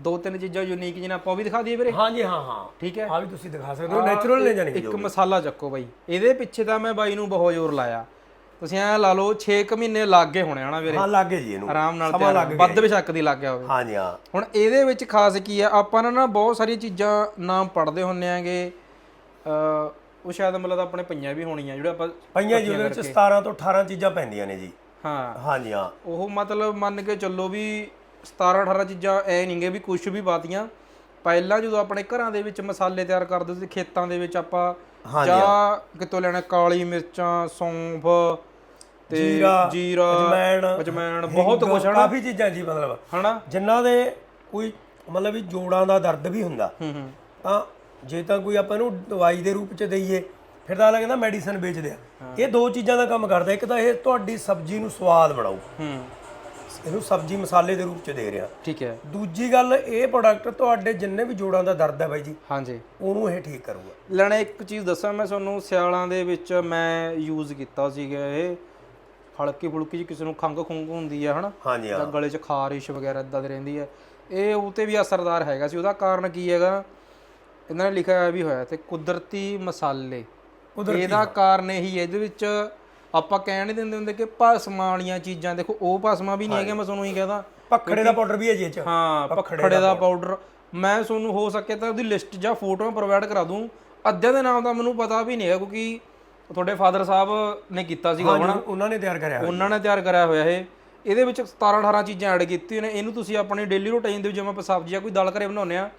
ਦੋ ਤਿੰਨ ਚੀਜ਼ਾਂ ਯੂਨੀਕ ਜਿਹਨਾਂ ਆਪਾਂ ਉਹ ਵੀ ਦਿਖਾ ਦਈਏ ਵੀਰੇ। ਹਾਂਜੀ ਹਾਂ ਹਾਂ। ਠੀਕ ਹੈ। ਆ ਵੀ ਤੁਸੀਂ ਦਿਖਾ ਸਕਦੇ ਹੋ ਨੈਚੁਰਲ ਨੇ ਜਾਨੀ ਕਿ ਇੱਕ ਮਸਾਲਾ ਚੱਕੋ ਬਾਈ। ਇਹਦੇ ਪਿੱਛੇ ਤਾਂ ਮੈਂ ਬਾਈ ਨੂੰ ਬਹੁਤ ਜ਼ੋਰ ਲਾਇਆ। ਤੁਸੀਂ ਐ ਲਾ ਲਓ 6 ਮਹੀਨੇ ਲੱਗ ਗਏ ਹੋਣੇ ਹਨਾ ਵੀਰੇ। ਹਾਂ ਲੱਗੇ ਜੀ ਇਹਨੂੰ। ਆਰਾਮ ਨਾਲ ਸਮਾਂ ਲੱਗ ਤਿਆਰ ਵੱਧ ਬੇਸ਼ੱਕ ਦੀ ਲੱਗ ਗਿਆ ਹੋਵੇ। ਹਾਂਜੀ ਹਾਂ। ਹੁਣ ਇਹਦੇ ਵਿੱਚ ਖਾਸ ਕੀ ਆ ਆਪਾਂ ਨਾ ਨਾ ਬਹੁਤ ਸਾਰੀਆਂ ਚੀਜ਼ਾਂ ਨਾਮ ਪੜ੍ਹਦੇ ਹੁੰਨੇ ਆਂਗੇ। ਅ ਉਹ ਸ਼ਾਇਦ ਮਤਲਬ ਆਪਣੇ ਪਈਆਂ ਵੀ ਹੋਣੀਆਂ ਜਿਹੜੇ ਆਪਾਂ ਪਈਆਂ ਜੀ ਉਹਦੇ ਵਿੱਚ 17 ਤੋਂ 18 ਚੀਜ਼ਾਂ ਪੈਂਦੀਆਂ ਨੇ ਜੀ। ਹਾਂ। ਹਾਂਜੀ ਹਾਂ। ਉਹ ਮਤਲਬ ਮੰਨ ਕੇ ਚੱਲੋ ਵੀ 17 18 ਚੀਜ਼ਾਂ ਐ ਨਹੀਂਗੇ ਵੀ ਕੁਝ ਵੀ ਪਾਤੀਆਂ। ਪਹਿਲਾਂ ਜਦੋਂ ਆਪਣੇ ਘਰਾਂ ਦੇ ਵਿੱਚ ਮਸਾਲੇ ਤਿਆਰ ਕਰਦੇ ਸੀ ਖੇਤਾਂ ਦੇ ਵਿੱਚ ਆਪਾਂ ਜਾਂ ਕਿਤੋਂ ਲੈਣਾ ਕਾਲੀ ਮਿਰਚਾਂ ਸੌਂਫ ਤੇ ਜੀਰਾ, ਜੀਰਾ ਅਜਵਾਇਣ, ਅਜਵਾਇਣ ਬਹੁਤ ਕੁਝ ਹਨਾ? ਕਾਫੀ ਚੀਜ਼ਾਂ ਜੀ ਮਤਲਬ। ਹਨਾ? ਜਿਨ੍ਹਾਂ ਦੇ ਕੋਈ ਮਤਲਬ ਵੀ ਜੋੜਾਂ ਦਾ ਦਰਦ ਵੀ ਹੁੰਦਾ। ਹੂੰ ਹੂੰ। ਤਾਂ ਜੇ ਤਾਂ ਕੋਈ ਆਪਾਂ ਇਹਨੂੰ ਦਵਾਈ ਦੇ ਰੂਪ ਚ ਦਈਏ ਫਿਰ ਤਾਂ ਲੱਗਦਾ ਮੈਡੀਸਨ ਵੇਚਦੇ ਆ। ਇਹ ਦੋ ਚੀਜ਼ਾਂ ਦਾ ਕੰਮ ਕਰਦਾ। ਇੱਕ ਤਾਂ ਇਹ ਤੁਹਾਡੀ ਸਬਜ਼ੀ ਨੂੰ ਸਵਾਦ ਬਣਾਉ ਹੂੰ। ਇਹਨੂੰ ਸਬਜ਼ੀ ਮਸਾਲੇ ਦੇ ਰੂਪ ਚ ਦੇ ਰਿਹਾ। ਠੀਕ ਹੈ। ਦੂਜੀ ਗੱਲ ਇਹ ਪ੍ਰੋਡਕਟ ਤੁਹਾਡੇ ਜਿੰਨੇ ਵੀ ਜੋੜਾਂ ਦਾ ਦਰਦ ਹੈ ਬਾਈ ਜੀ ਹਾਂਜੀ। ਉਹਨੂੰ ਇਹ ਠੀਕ ਕਰੂਗਾ। ਲੈਣਾ ਇੱਕ ਚੀਜ਼ ਦੱਸਾਂ ਮੈਂ ਤੁਹਾਨੂੰ ਸਿਆਲਾਂ ਦੇ ਵਿੱਚ ਮੈਂ ਯੂਜ਼ ਕੀਤਾ ਸੀਗਾ ਇਹ। ਹਲਕੀ ਫੁਲਕੀ ਜੀ ਕਿਸੇ ਨੂੰ ਖੰਗ ਖੁੰਗ ਹੁੰਦੀ ਹੈ ਹਨਾ? ਹਾਂਜੀ ਹਾਂ। ਗਲੇ 'ਚ ਖਾਰਿਸ਼ ਵਗੈਰਾ ਇਦਾਂ ਦੀ ਰਹਿੰਦੀ ਹੈ ਇਹ ਉਹ ਤੇ ਵੀ ਅਸਰਦਾਰ ਹੈਗਾ ਸੀ। ਉਹਦਾ ਕਾਰਨ ਕੀ ਹੈਗਾ? ਇਹਨਾਂ ਨੇ ਲਿਖਿਆ ਵੀ ਹੋਇਆ ਤੇ ਕੁਦਰਤੀ ਮਸਾਲੇ। ਇਹਦਾ ਕਾਰਨ ਇਹੀ ਹੈ ਇਹਦੇ ਵਿੱਚ ਆਪਾਂ ਕਹਿਣ ਨਹੀਂ ਦਿੰਦੇ ਹੁੰਦੇ ਕਿ ਭਸਮਾਂ ਵਾਲੀਆਂ ਚੀਜ਼ਾਂ ਦੇਖੋ ਉਹ ਭਸਮਾਂ ਵੀ ਨਹੀਂ ਹੈਗੇ ਮੈਂ ਤੁਹਾਨੂੰ ਹੀ ਕਹਦਾ। ਪਖੜੇ ਦਾ ਪਾਊਡਰ ਵੀ ਹੈ ਜੀ ਇਹ ਚ। ਹਾਂ ਪਖੜੇ ਦਾ ਪਾਊਡਰ। ਮੈਂ ਤੁਹਾਨੂੰ ਹੋ ਸਕੇ ਤਾਂ ਉਹਦੀ ਲਿਸਟ ਜਾਂ ਫੋਟੋਆਂ ਪ੍ਰੋਵਾਈਡ ਕਰਾ ਦੂੰ। ਅੱਧਿਆਂ ਦੇ ਨਾਮ ਦਾ ਮੈਨੂੰ ਪਤਾ ਵੀ ਨਹੀਂ ਹੈ ਕਿਉਂਕਿ ਤੁਹਾਡੇ ਫਾਦਰ ਸਾਹਿਬ ਨੇ ਕੀਤਾ ਸੀਗਾ ਹਾਂਜੀ, ਉਹਨਾਂ ਨੇ ਤਿਆਰ ਕਰਿਆ। ਉਹਨਾਂ ਨੇ ਤਿਆਰ ਕਰਿਆ ਹੋਇਆ ਇਹ। ਇਹਦੇ ਵਿੱਚ 17 18 ਚੀਜ਼ਾਂ ਐਡ ਕੀਤੀਆਂ ਨੇ। ਇਹਨੂੰ ਤੁਸੀਂ ਆਪਣੀ ਡੇਲੀ ਰੂਟੀਨ ਦੇ ਵਿੱਚ ਜਿਵੇਂ ਆਪਾਂ ਸਬਜ਼ੀ ਜਾਂ ਕੋਈ ਦਾਲ ਘਰੇ ਬਣਾਉਂਦੇ ਆ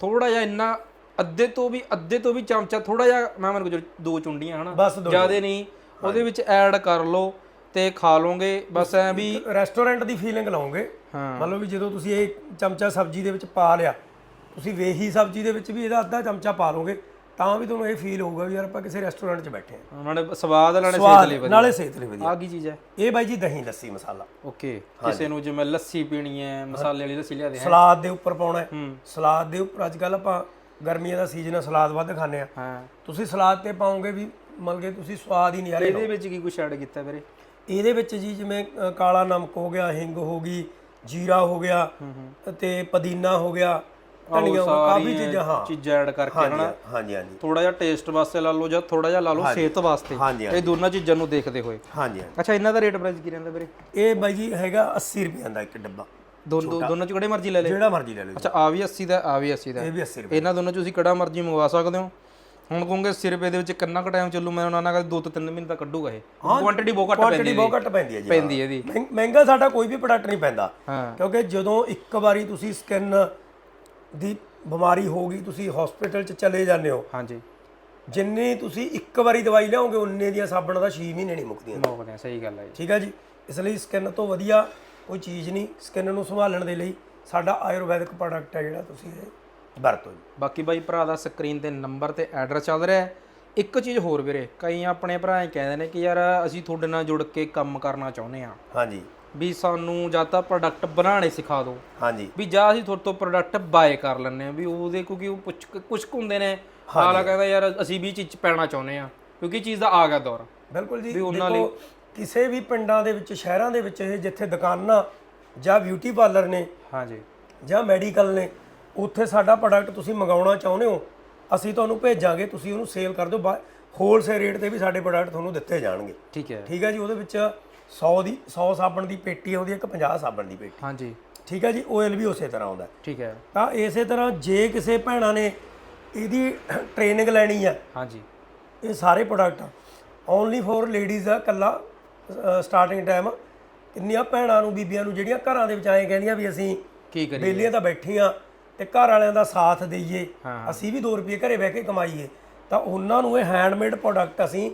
ਥੋੜਾ ਜਿਹਾ ਇੰਨਾ ਅੱਧੇ ਤੋਂ ਵੀ ਅੱਧੇ ਤੋਂ ਵੀ ਚਮਚਾ ਥੋੜਾ ਜਿਹਾ ਮੈਂ ਮੰਨ ਕੇ ਦੋ ਚੁੰਡੀਆਂ ਹਨਾ। ਜਿਆਦੇ ਨਹੀਂ। ਉਹਦੇ ਵਿੱਚ ਐਡ ਕਰ ਲਓ ਤੇ ਖਾ ਲਓਗੇ ਬਸ ਐ ਵੀ ਰੈਸਟੋਰੈਂਟ ਦੀ ਫੀਲਿੰਗ ਲਾਉਂਗੇ ਹਾਂ। ਮਤਲਬ ਵੀ ਜਦੋਂ ਤੁਸੀਂ ਇਹ ਚਮਚਾ ਸਬਜ਼ੀ ਦੇ ਵਿੱਚ ਪਾ ਲਿਆ ਤੁਸੀਂ ਵੇਹੀ ਸਬਜ਼ੀ ਦੇ ਵਿੱਚ ਵੀ ਇਹਦਾ ਅੱਧਾ ਚਮਚਾ ਪਾ ਲਓਗੇ ਤਾਂ ਵੀ ਤੁਹਾਨੂੰ ਇਹ ਫੀਲ ਹੋਊਗਾ ਵੀ ਯਾਰ ਆਪਾਂ ਕਿਸੇ ਰੈਸਟੋਰੈਂਟ 'ਚ ਬੈਠੇ ਹਾਂ। ਉਹਨਾਂ ਨੇ ਸਵਾਦ ਲੈਣੇ ਸਿਹਤ ਲਈ ਵਧੀਆ। ਨਾਲੇ ਸਿਹਤ ਲਈ ਵਧੀਆ। ਆ ਕੀ ਚੀਜ਼ ਹੈ? ਇਹ ਬਾਈ ਜੀ ਦਹੀਂ ਲੱਸੀ ਮਸਾਲਾ। ਓਕੇ। ਕਿਸੇ ਨੂੰ ਜਿਵੇਂ ਲੱਸੀ ਪੀਣੀ ਹੈ ਮਸਾਲੇ ਵਾਲੀ ਲੱਸੀ ਲਿਆ ਦੇ ਸਲਾਦ ਦੇ ਉੱਪਰ ਪਾਉਣਾ ਹੈ। ਸਲਾਦ ਦੇ ਉੱਪਰ ਅੱਜ ਕੱਲ ਆਪਾਂ ਗਰਮੀਆਂ ਦਾ ਸੀਜ਼ਨ ਹੈ ਸਲਾਦ ਵੱਧ ਖਾਂਦੇ ਆ ਹਾਂ। ਤੁਸੀਂ ਸਲਾਦ ਤੇ ਪਾਓਗੇ ਵੀ ਮਤਲਬ ਕਿ ਤੁਸੀਂ ਸਵਾਦ ਹੀ ਨਹੀਂ ਆ ਰਹੇ ਇਹਦੇ ਵਿੱਚ ਕੀ ਕੁਛ ਐਡ ਕੀਤਾ ਵੀਰੇ? ਇਹਦੇ ਵਿੱਚ ਜੀ ਜਿਵੇਂ ਅ, ਕਾਲਾ ਨਮਕ ਹੋ ਗਿਆ ਹਿੰਗ ਹੋ ਗਈ ਜੀਰਾ ਹੋ ਗਿਆ ਤੇ ਪੁਦੀਨਾ ਹੋ ਗਿਆ ਧਨੀਆ ਹੋ ਗਿਆ, ਕਾਫੀ ਚੀਜ਼ਾਂ ਹਾਂ। ਚੀਜ਼ਾਂ ਐਡ ਕਰਕੇ ਹਨਾ? ਹਾਂਜੀ ਹਾਂਜੀ। ਥੋੜਾ ਜਿਹਾ ਟੇਸਟ ਵਾਸਤੇ ਲਾ ਲਓ ਜਾਂ ਥੋੜਾ ਜਿਹਾ ਲਾ ਲਓ ਸਿਹਤ ਵਾਸਤੇ। ਹਾਂਜੀ ਇਹ ਦੋਨਾਂ ਚੀਜ਼ਾਂ ਨੂੰ ਦੇਖਦੇ ਹੋਏ। ਹਾਂਜੀ ਹਾਂਜੀ। ਅੱਛਾ ਇਹਨਾਂ ਦਾ ਰੇਟ ਪ੍ਰਾਈਸ ਕੀ ਰਹਿੰਦਾ ਵੀਰੇ? ਇਹ ਬਾਈ ਜੀ ਹੈਗਾ 80 ਰੁਪਏ ਦਾ ਇੱਕ ਡੱਬਾ। ਦੋਨੋਂ ਦੋਨੋਂ ਚ ਕਿਹੜੇ ਮਰਜ਼ੀ ਲੈ ਲੈ ਜਿਹੜਾ ਮਰਜ਼ੀ ਲੈ ਲਓ ਜੀ। ਅੱਛਾ ਆ ਵੀ 80 ਦਾ ਆ ਵੀ 80 ਦਾ। ਇਹ ਵੀ 80 ਰੁਪਏ ਇਹਨਾਂ ਦੋਨੋਂ ਚ ਤੁਸੀਂ ਕਿਹੜਾ ਮਰਜ਼ੀ ਮੰਗਵਾ ਸਕਦੇ ਹੋ? ਹੁਣ ਕਹੋਗੇ 80 ਰੁਪਏ ਦੇ ਵਿੱਚ ਕਿੰਨਾ ਕੁ ਟਾਈਮ ਚੱਲੂ ਮੈਂ ਉਹਨਾਂ ਨਾਲ ਦੋ ਤੋਂ ਤਿੰਨ ਮਹੀਨੇ ਤੱਕ ਕੱਢੂਗਾ ਇਹ। ਕੁਆਂਟੀਟੀ ਬਹੁਤ ਘੱਟ ਪੈਂਦੀ ਕੁਆਂਟੀਟੀ ਬਹੁਤ ਘੱਟ ਪੈਂਦੀ ਹੈ ਜੀ ਪੈਂਦੀ ਮਹਿੰਗਾ ਸਾਡਾ ਕੋਈ ਵੀ ਪ੍ਰੋਡਕਟ ਨਹੀਂ ਪੈਂਦਾ। ਹਾਂ। ਕਿਉਂਕਿ ਜਦੋਂ ਇੱਕ ਵਾਰੀ ਤੁਸੀਂ ਸਕਿਨ ਦੀ ਬਿਮਾਰੀ ਹੋ ਗਈ ਤੁਸੀਂ ਹਸਪੀਟਲ 'ਚ ਚਲੇ ਜਾਂਦੇ ਹੋ। ਹਾਂਜੀ। ਜਿੰਨੀ ਤੁਸੀਂ ਇੱਕ ਵਾਰੀ ਦਵਾਈ ਲਿਆਓਗੇ ਉਨੇ ਦੀਆਂ ਸਾਬਣ ਦਾ 6 ਮਹੀਨੇ ਨਹੀਂ ਮੁੱਕਦੀਆਂ। ਮੋਕਦੇ ਆ ਸਹੀ ਗੱਲ ਹੈ ਜੀ। ਠੀਕ ਹੈ ਜੀ? ਇਸ ਲਈ ਸਕਿਨ ਤੋਂ ਵਧੀਆ ਕੋਈ ਚੀਜ਼ ਨਹੀਂ ਸਕਿਨ ਨੂੰ ਸੰਭਾਲਣ ਦੇ ਲਈ ਸਾਡਾ ਆਯੁਰਵੈਦਿਕ ਪ੍ਰੋਡਕਟ ਹੈ ਜਿਹੜਾ ਤੁਸੀਂ ਇਹ ਵਰਤੋ ਜੀ। ਬਾਕੀ ਬਾਈ ਭਰਾ ਦਾ ਸਕਰੀਨ ਤੇ ਨੰਬਰ ਤੇ ਐਡਰੈਸ ਚੱਲ ਰਿਹਾ ਹੈ। ਇੱਕ ਚੀਜ਼ ਹੋਰ ਵੀਰੇ ਕਈ ਆਪਣੇ ਭਰਾ ਇਹ ਕਹਿੰਦੇ ਨੇ ਕਿ ਯਾਰ ਅਸੀਂ ਤੁਹਾਡੇ ਨਾਲ ਜੁੜ ਕੇ ਕੰਮ ਕਰਨਾ ਚਾਹੁੰਦੇ ਆ ਹਾਂਜੀ। ਵੀ ਸਾਨੂੰ ਜਾਂ ਤਾਂ ਪ੍ਰੋਡਕਟ ਬਣਾਉਣੇ ਸਿਖਾ ਦਿਓ। ਹਾਂਜੀ। ਵੀ ਜਾਂ ਅਸੀਂ ਤੁਹਾਡੇ ਤੋਂ ਪ੍ਰੋਡਕਟ ਬਾਏ ਕਰ ਲੈਂਦੇ ਆ ਵੀ ਉਹਦੇ ਕਿਉਂਕਿ ਉਹ ਕੁਝ ਕੁਝ ਹੁੰਦੇ ਨੇ। ਹਾਲਾ ਕਹਿੰਦਾ ਯਾਰ ਅਸੀਂ ਵੀ ਚੀਜ਼ ਪੈਣਾ ਚਾਹੁੰਦੇ ਆ ਕਿਉਂਕਿ ਚੀਜ਼ ਦਾ ਆ ਗਿਆ ਦੌਰ। ਬਿਲਕੁਲ ਜੀ। ਉਹਨਾਂ ਦੇਖੋ ਕਿਸੇ ਵੀ ਪਿੰਡਾਂ ਦੇ ਵਿੱਚ ਸ਼ਹਿਰਾਂ ਦੇ ਵਿੱਚ ਇਹ ਜਿੱਥੇ ਦੁਕਾਨਾਂ ਜਾਂ ਬਿਊਟੀ ਪਾਰਲਰ ਨੇ ਹਾਂਜੀ। ਜਾਂ ਮੈਡੀਕਲ ਨੇ ਉੱਥੇ ਸਾਡਾ ਪ੍ਰੋਡਕਟ ਤੁਸੀਂ ਮੰਗਾਉਣਾ ਚਾਹੁੰਦੇ ਹੋ ਅਸੀਂ ਤੁਹਾਨੂੰ ਭੇਜਾਂਗੇ ਤੁਸੀਂ ਉਹਨੂੰ ਸੇਲ ਕਰ ਦਿਓ ਹੋਲਸੇਲ ਰੇਟ ਤੇ ਵੀ ਸਾਡੇ ਪ੍ਰੋਡਕਟ ਤੁਹਾਨੂੰ ਦਿੱਤੇ ਜਾਣਗੇ। ਠੀਕ ਹੈ। ਠੀਕ ਹੈ ਜੀ ਉਹਦੇ ਵਿੱਚ 100 ਦੀ 100 ਸਾਬਣ ਦੀ ਪੇਟੀ ਆਉਂਦੀ ਹੈ ਇੱਕ 50 ਸਾਬਣ ਦੀ ਪੇਟੀ। ਹਾਂਜੀ। ਠੀਕ ਹੈ ਜੀ ਆਇਲ ਵੀ ਉਸੇ ਤਰ੍ਹਾਂ ਆਉਂਦਾ। ਠੀਕ ਹੈ। ਤਾਂ ਇਸੇ ਤਰ੍ਹਾਂ ਜੇ ਕਿਸੇ ਭੈਣਾਂ ਨੇ ਇਹਦੀ ਟ੍ਰੇਨਿੰਗ ਲੈਣੀ ਹੈ ਹਾਂਜੀ। ਇਹ ਸਾਰੇ ਪ੍ਰੋਡਕਟ ਓਨਲੀ ਫॉर ਲੇਡੀਜ਼ ਆ ਕੱਲਾ ਸਟਾਰਟਿੰਗ ਟਾਈਮ ਕਿੰਨੀਆਂ ਭੈਣਾਂ ਨੂੰ ਬੀਬੀਆਂ ਨੂੰ ਜਿਹੜੀਆਂ ਘਰਾਂ ਦੇ ਵਿੱਚ ਆਏ ਕਹਿੰਦੀਆਂ ਵੀ ਅਸੀਂ ਕੀ ਕਰੀਏ? ਬੇਲੀਆਂ ਤਾਂ ਬੈਠੀਆਂ ਤੇ ਘਰ ਵਾਲਿਆਂ ਦਾ ਸਾਥ ਦਈਏ। ਅਸੀਂ ਵੀ 2 ਰੁਪਏ ਘਰੇ ਬਹਿ ਕੇ ਕਮਾਈਏ। ਤਾਂ ਉਹਨਾਂ ਨੂੰ ਇਹ ਹੈਂਡਮੇਡ ਪ੍ਰੋਡਕਟ ਅਸੀਂ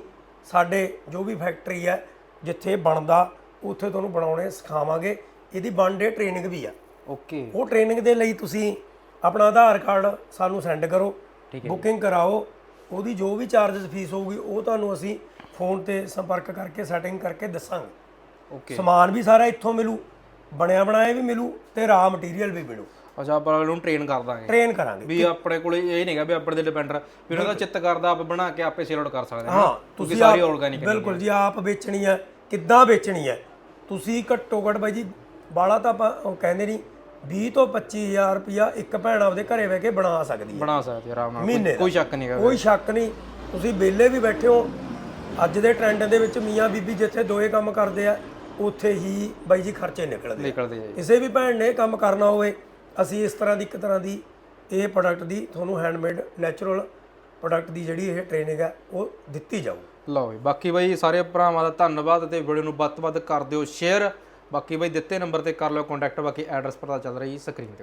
ਸਾਡੇ ਜੋ ਵੀ ਫੈਕਟਰੀ ਹੈ ਜਿੱਥੇ ਬਣਦਾ ਉੱਥੇ ਤੁਹਾਨੂੰ ਬਣਾਉਣੇ ਸਿਖਾਵਾਂਗੇ। ਇਹਦੀ ਵਨ ਡੇ ਟ੍ਰੇਨਿੰਗ ਵੀ ਆ। ਓਕੇ ਉਹ ਟ੍ਰੇਨਿੰਗ ਦੇ ਲਈ ਤੁਸੀਂ ਆਪਣਾ ਆਧਾਰ ਕਾਰਡ ਸਾਨੂੰ ਸੈਂਡ ਕਰੋ ਠੀਕ ਬੁਕਿੰਗ ਕਰਾਓ। ਉਹਦੀ ਜੋ ਵੀ ਚਾਰजेस ਫੀਸ ਹੋਊਗੀ ਉਹ ਤੁਹਾਨੂੰ ਅਸੀਂ ਫੋਨ ਤੇ ਸੰਪਰਕ ਕਰਕੇ ਸੈਟਿੰਗ ਕਰਕੇ ਦੱਸਾਂਗੇ। ਓਕੇ ਸਮਾਨ ਵੀ ਸਾਰਾ ਇੱਥੋਂ ਮਿਲੂ ਬਣਿਆ ਬਣਾਇਆ ਵੀ ਮਿਲੂ ਤੇ ਰਾ ਮਟੀਰੀਅਲ ਵੀ ਮਿਲੂ। ਅੱਛਾ ਆਪਾਂ ਉਹਨੂੰ ਟ੍ਰੇਨ ਕਰ ਦਾਂਗੇ। ਟ੍ਰੇਨ ਕਰਾਂਗੇ। ਵੀ ਆਪਣੇ ਕੋਲੇ ਇਹ ਨਹੀਂਗਾ ਵੀ ਆਪਣੇ ਤੇ ਡਿਪੈਂਡ ਵੀ ਉਹਨਾਂ ਦਾ ਚਿੱਤ ਕਰਦਾ ਆਪ ਬਣਾ ਕੇ ਆਪੇ ਸੇਲ ਆਊਟ ਕਰ ਸਕਦੇ ਹਾਂ ਤੁਸੀਂ ਸਾਰੀ ਆਰਗੈਨਿਕ ਬਿਲਕੁਲ ਜੀ ਆਪ ਵੇਚਣੀ ਹੈ। ਕਿੱਦਾਂ ਵੇਚਣੀ ਹੈ? ਤੁਸੀਂ ਘੱਟੋ ਘੱਟ ਬਾਈ ਜੀ ਬਾਲਾ ਤਾਂ ਆਪਾਂ ਉਹ ਕਹਿੰਦੇ ਨਹੀਂ 20 ਤੋਂ 25000 ਰੁਪਇਆ ਇੱਕ ਭੈਣ ਆਪਦੇ ਘਰੇ ਬਹਿ ਕੇ ਬਣਾ ਸਕਦੀ ਹੈ। ਬਣਾ ਸਕਦੇ ਹਾਂ ਆਰਾਮ ਨਾਲ। ਮਹੀਨੇ ਕੋਈ- ਕੋਈ ਸ਼ੱਕ ਨਹੀਂਗਾ ਕੋਈ ਸ਼ੱਕ ਨਹੀਂ ਤੁਸੀਂ ਵਿਹਲੇ ਵੀ ਬੈਠੇ ਹੋ। ਅੱਜ ਦੇ ਟ੍ਰੈਂਡ ਦੇ ਵਿੱਚ ਮੀਆਂ ਬੀਬੀ ਜਿੱਥੇ ਦੋਏ ਕੰਮ ਕਰਦੇ ਆ ਉੱਥੇ ਹੀ ਬਾਈ ਜੀ ਖਰਚੇ ਨਿਕਲਦੇ ਆ। ਨਿਕਲਦੇ ਜਾਈ ਕਿਸੇ ਵੀ ਭੈਣ ਨੇ ਕੰਮ ਕਰਨਾ ਹੋਵੇ ਅਸੀਂ ਇਸ ਤਰ੍ਹਾਂ ਦੀ ਇੱਕ ਤਰ੍ਹਾਂ ਦੀ ਇਹ ਪ੍ਰੋਡਕਟ ਦੀ ਤੁਹਾਨੂੰ ਹੈਂਡਮੇਡ ਨੈਚੁਰਲ ਪ੍ਰੋਡਕਟ ਦੀ ਜਿਹੜੀ ਇਹ ਟ੍ਰੇਨਿੰਗ ਹੈ, ਉਹ ਦਿੱਤੀ ਜਾਊ। ਲਓ ਵੀ ਬਾਕੀ ਬਾਈ ਸਾਰੇ ਭਰਾਵਾਂ ਦਾ ਧੰਨਵਾਦ ਤੇ ਵੀਡੀਓ ਨੂੰ ਵੱਧ ਤੋਂ ਵੱਧ ਕਰ ਦਿਓ ਸ਼ੇਅਰ ਬਾਕੀ ਬਾਈ ਦਿੱਤੇ ਨੰਬਰ ਤੇ ਕਰ ਲਿਓ ਕੰਟੈਕਟ ਬਾਕੀ ਐਡਰੈਸ ਪਤਾ ਚੱਲ ਰਹੀ ਸਕਰੀਨ ਤੇ।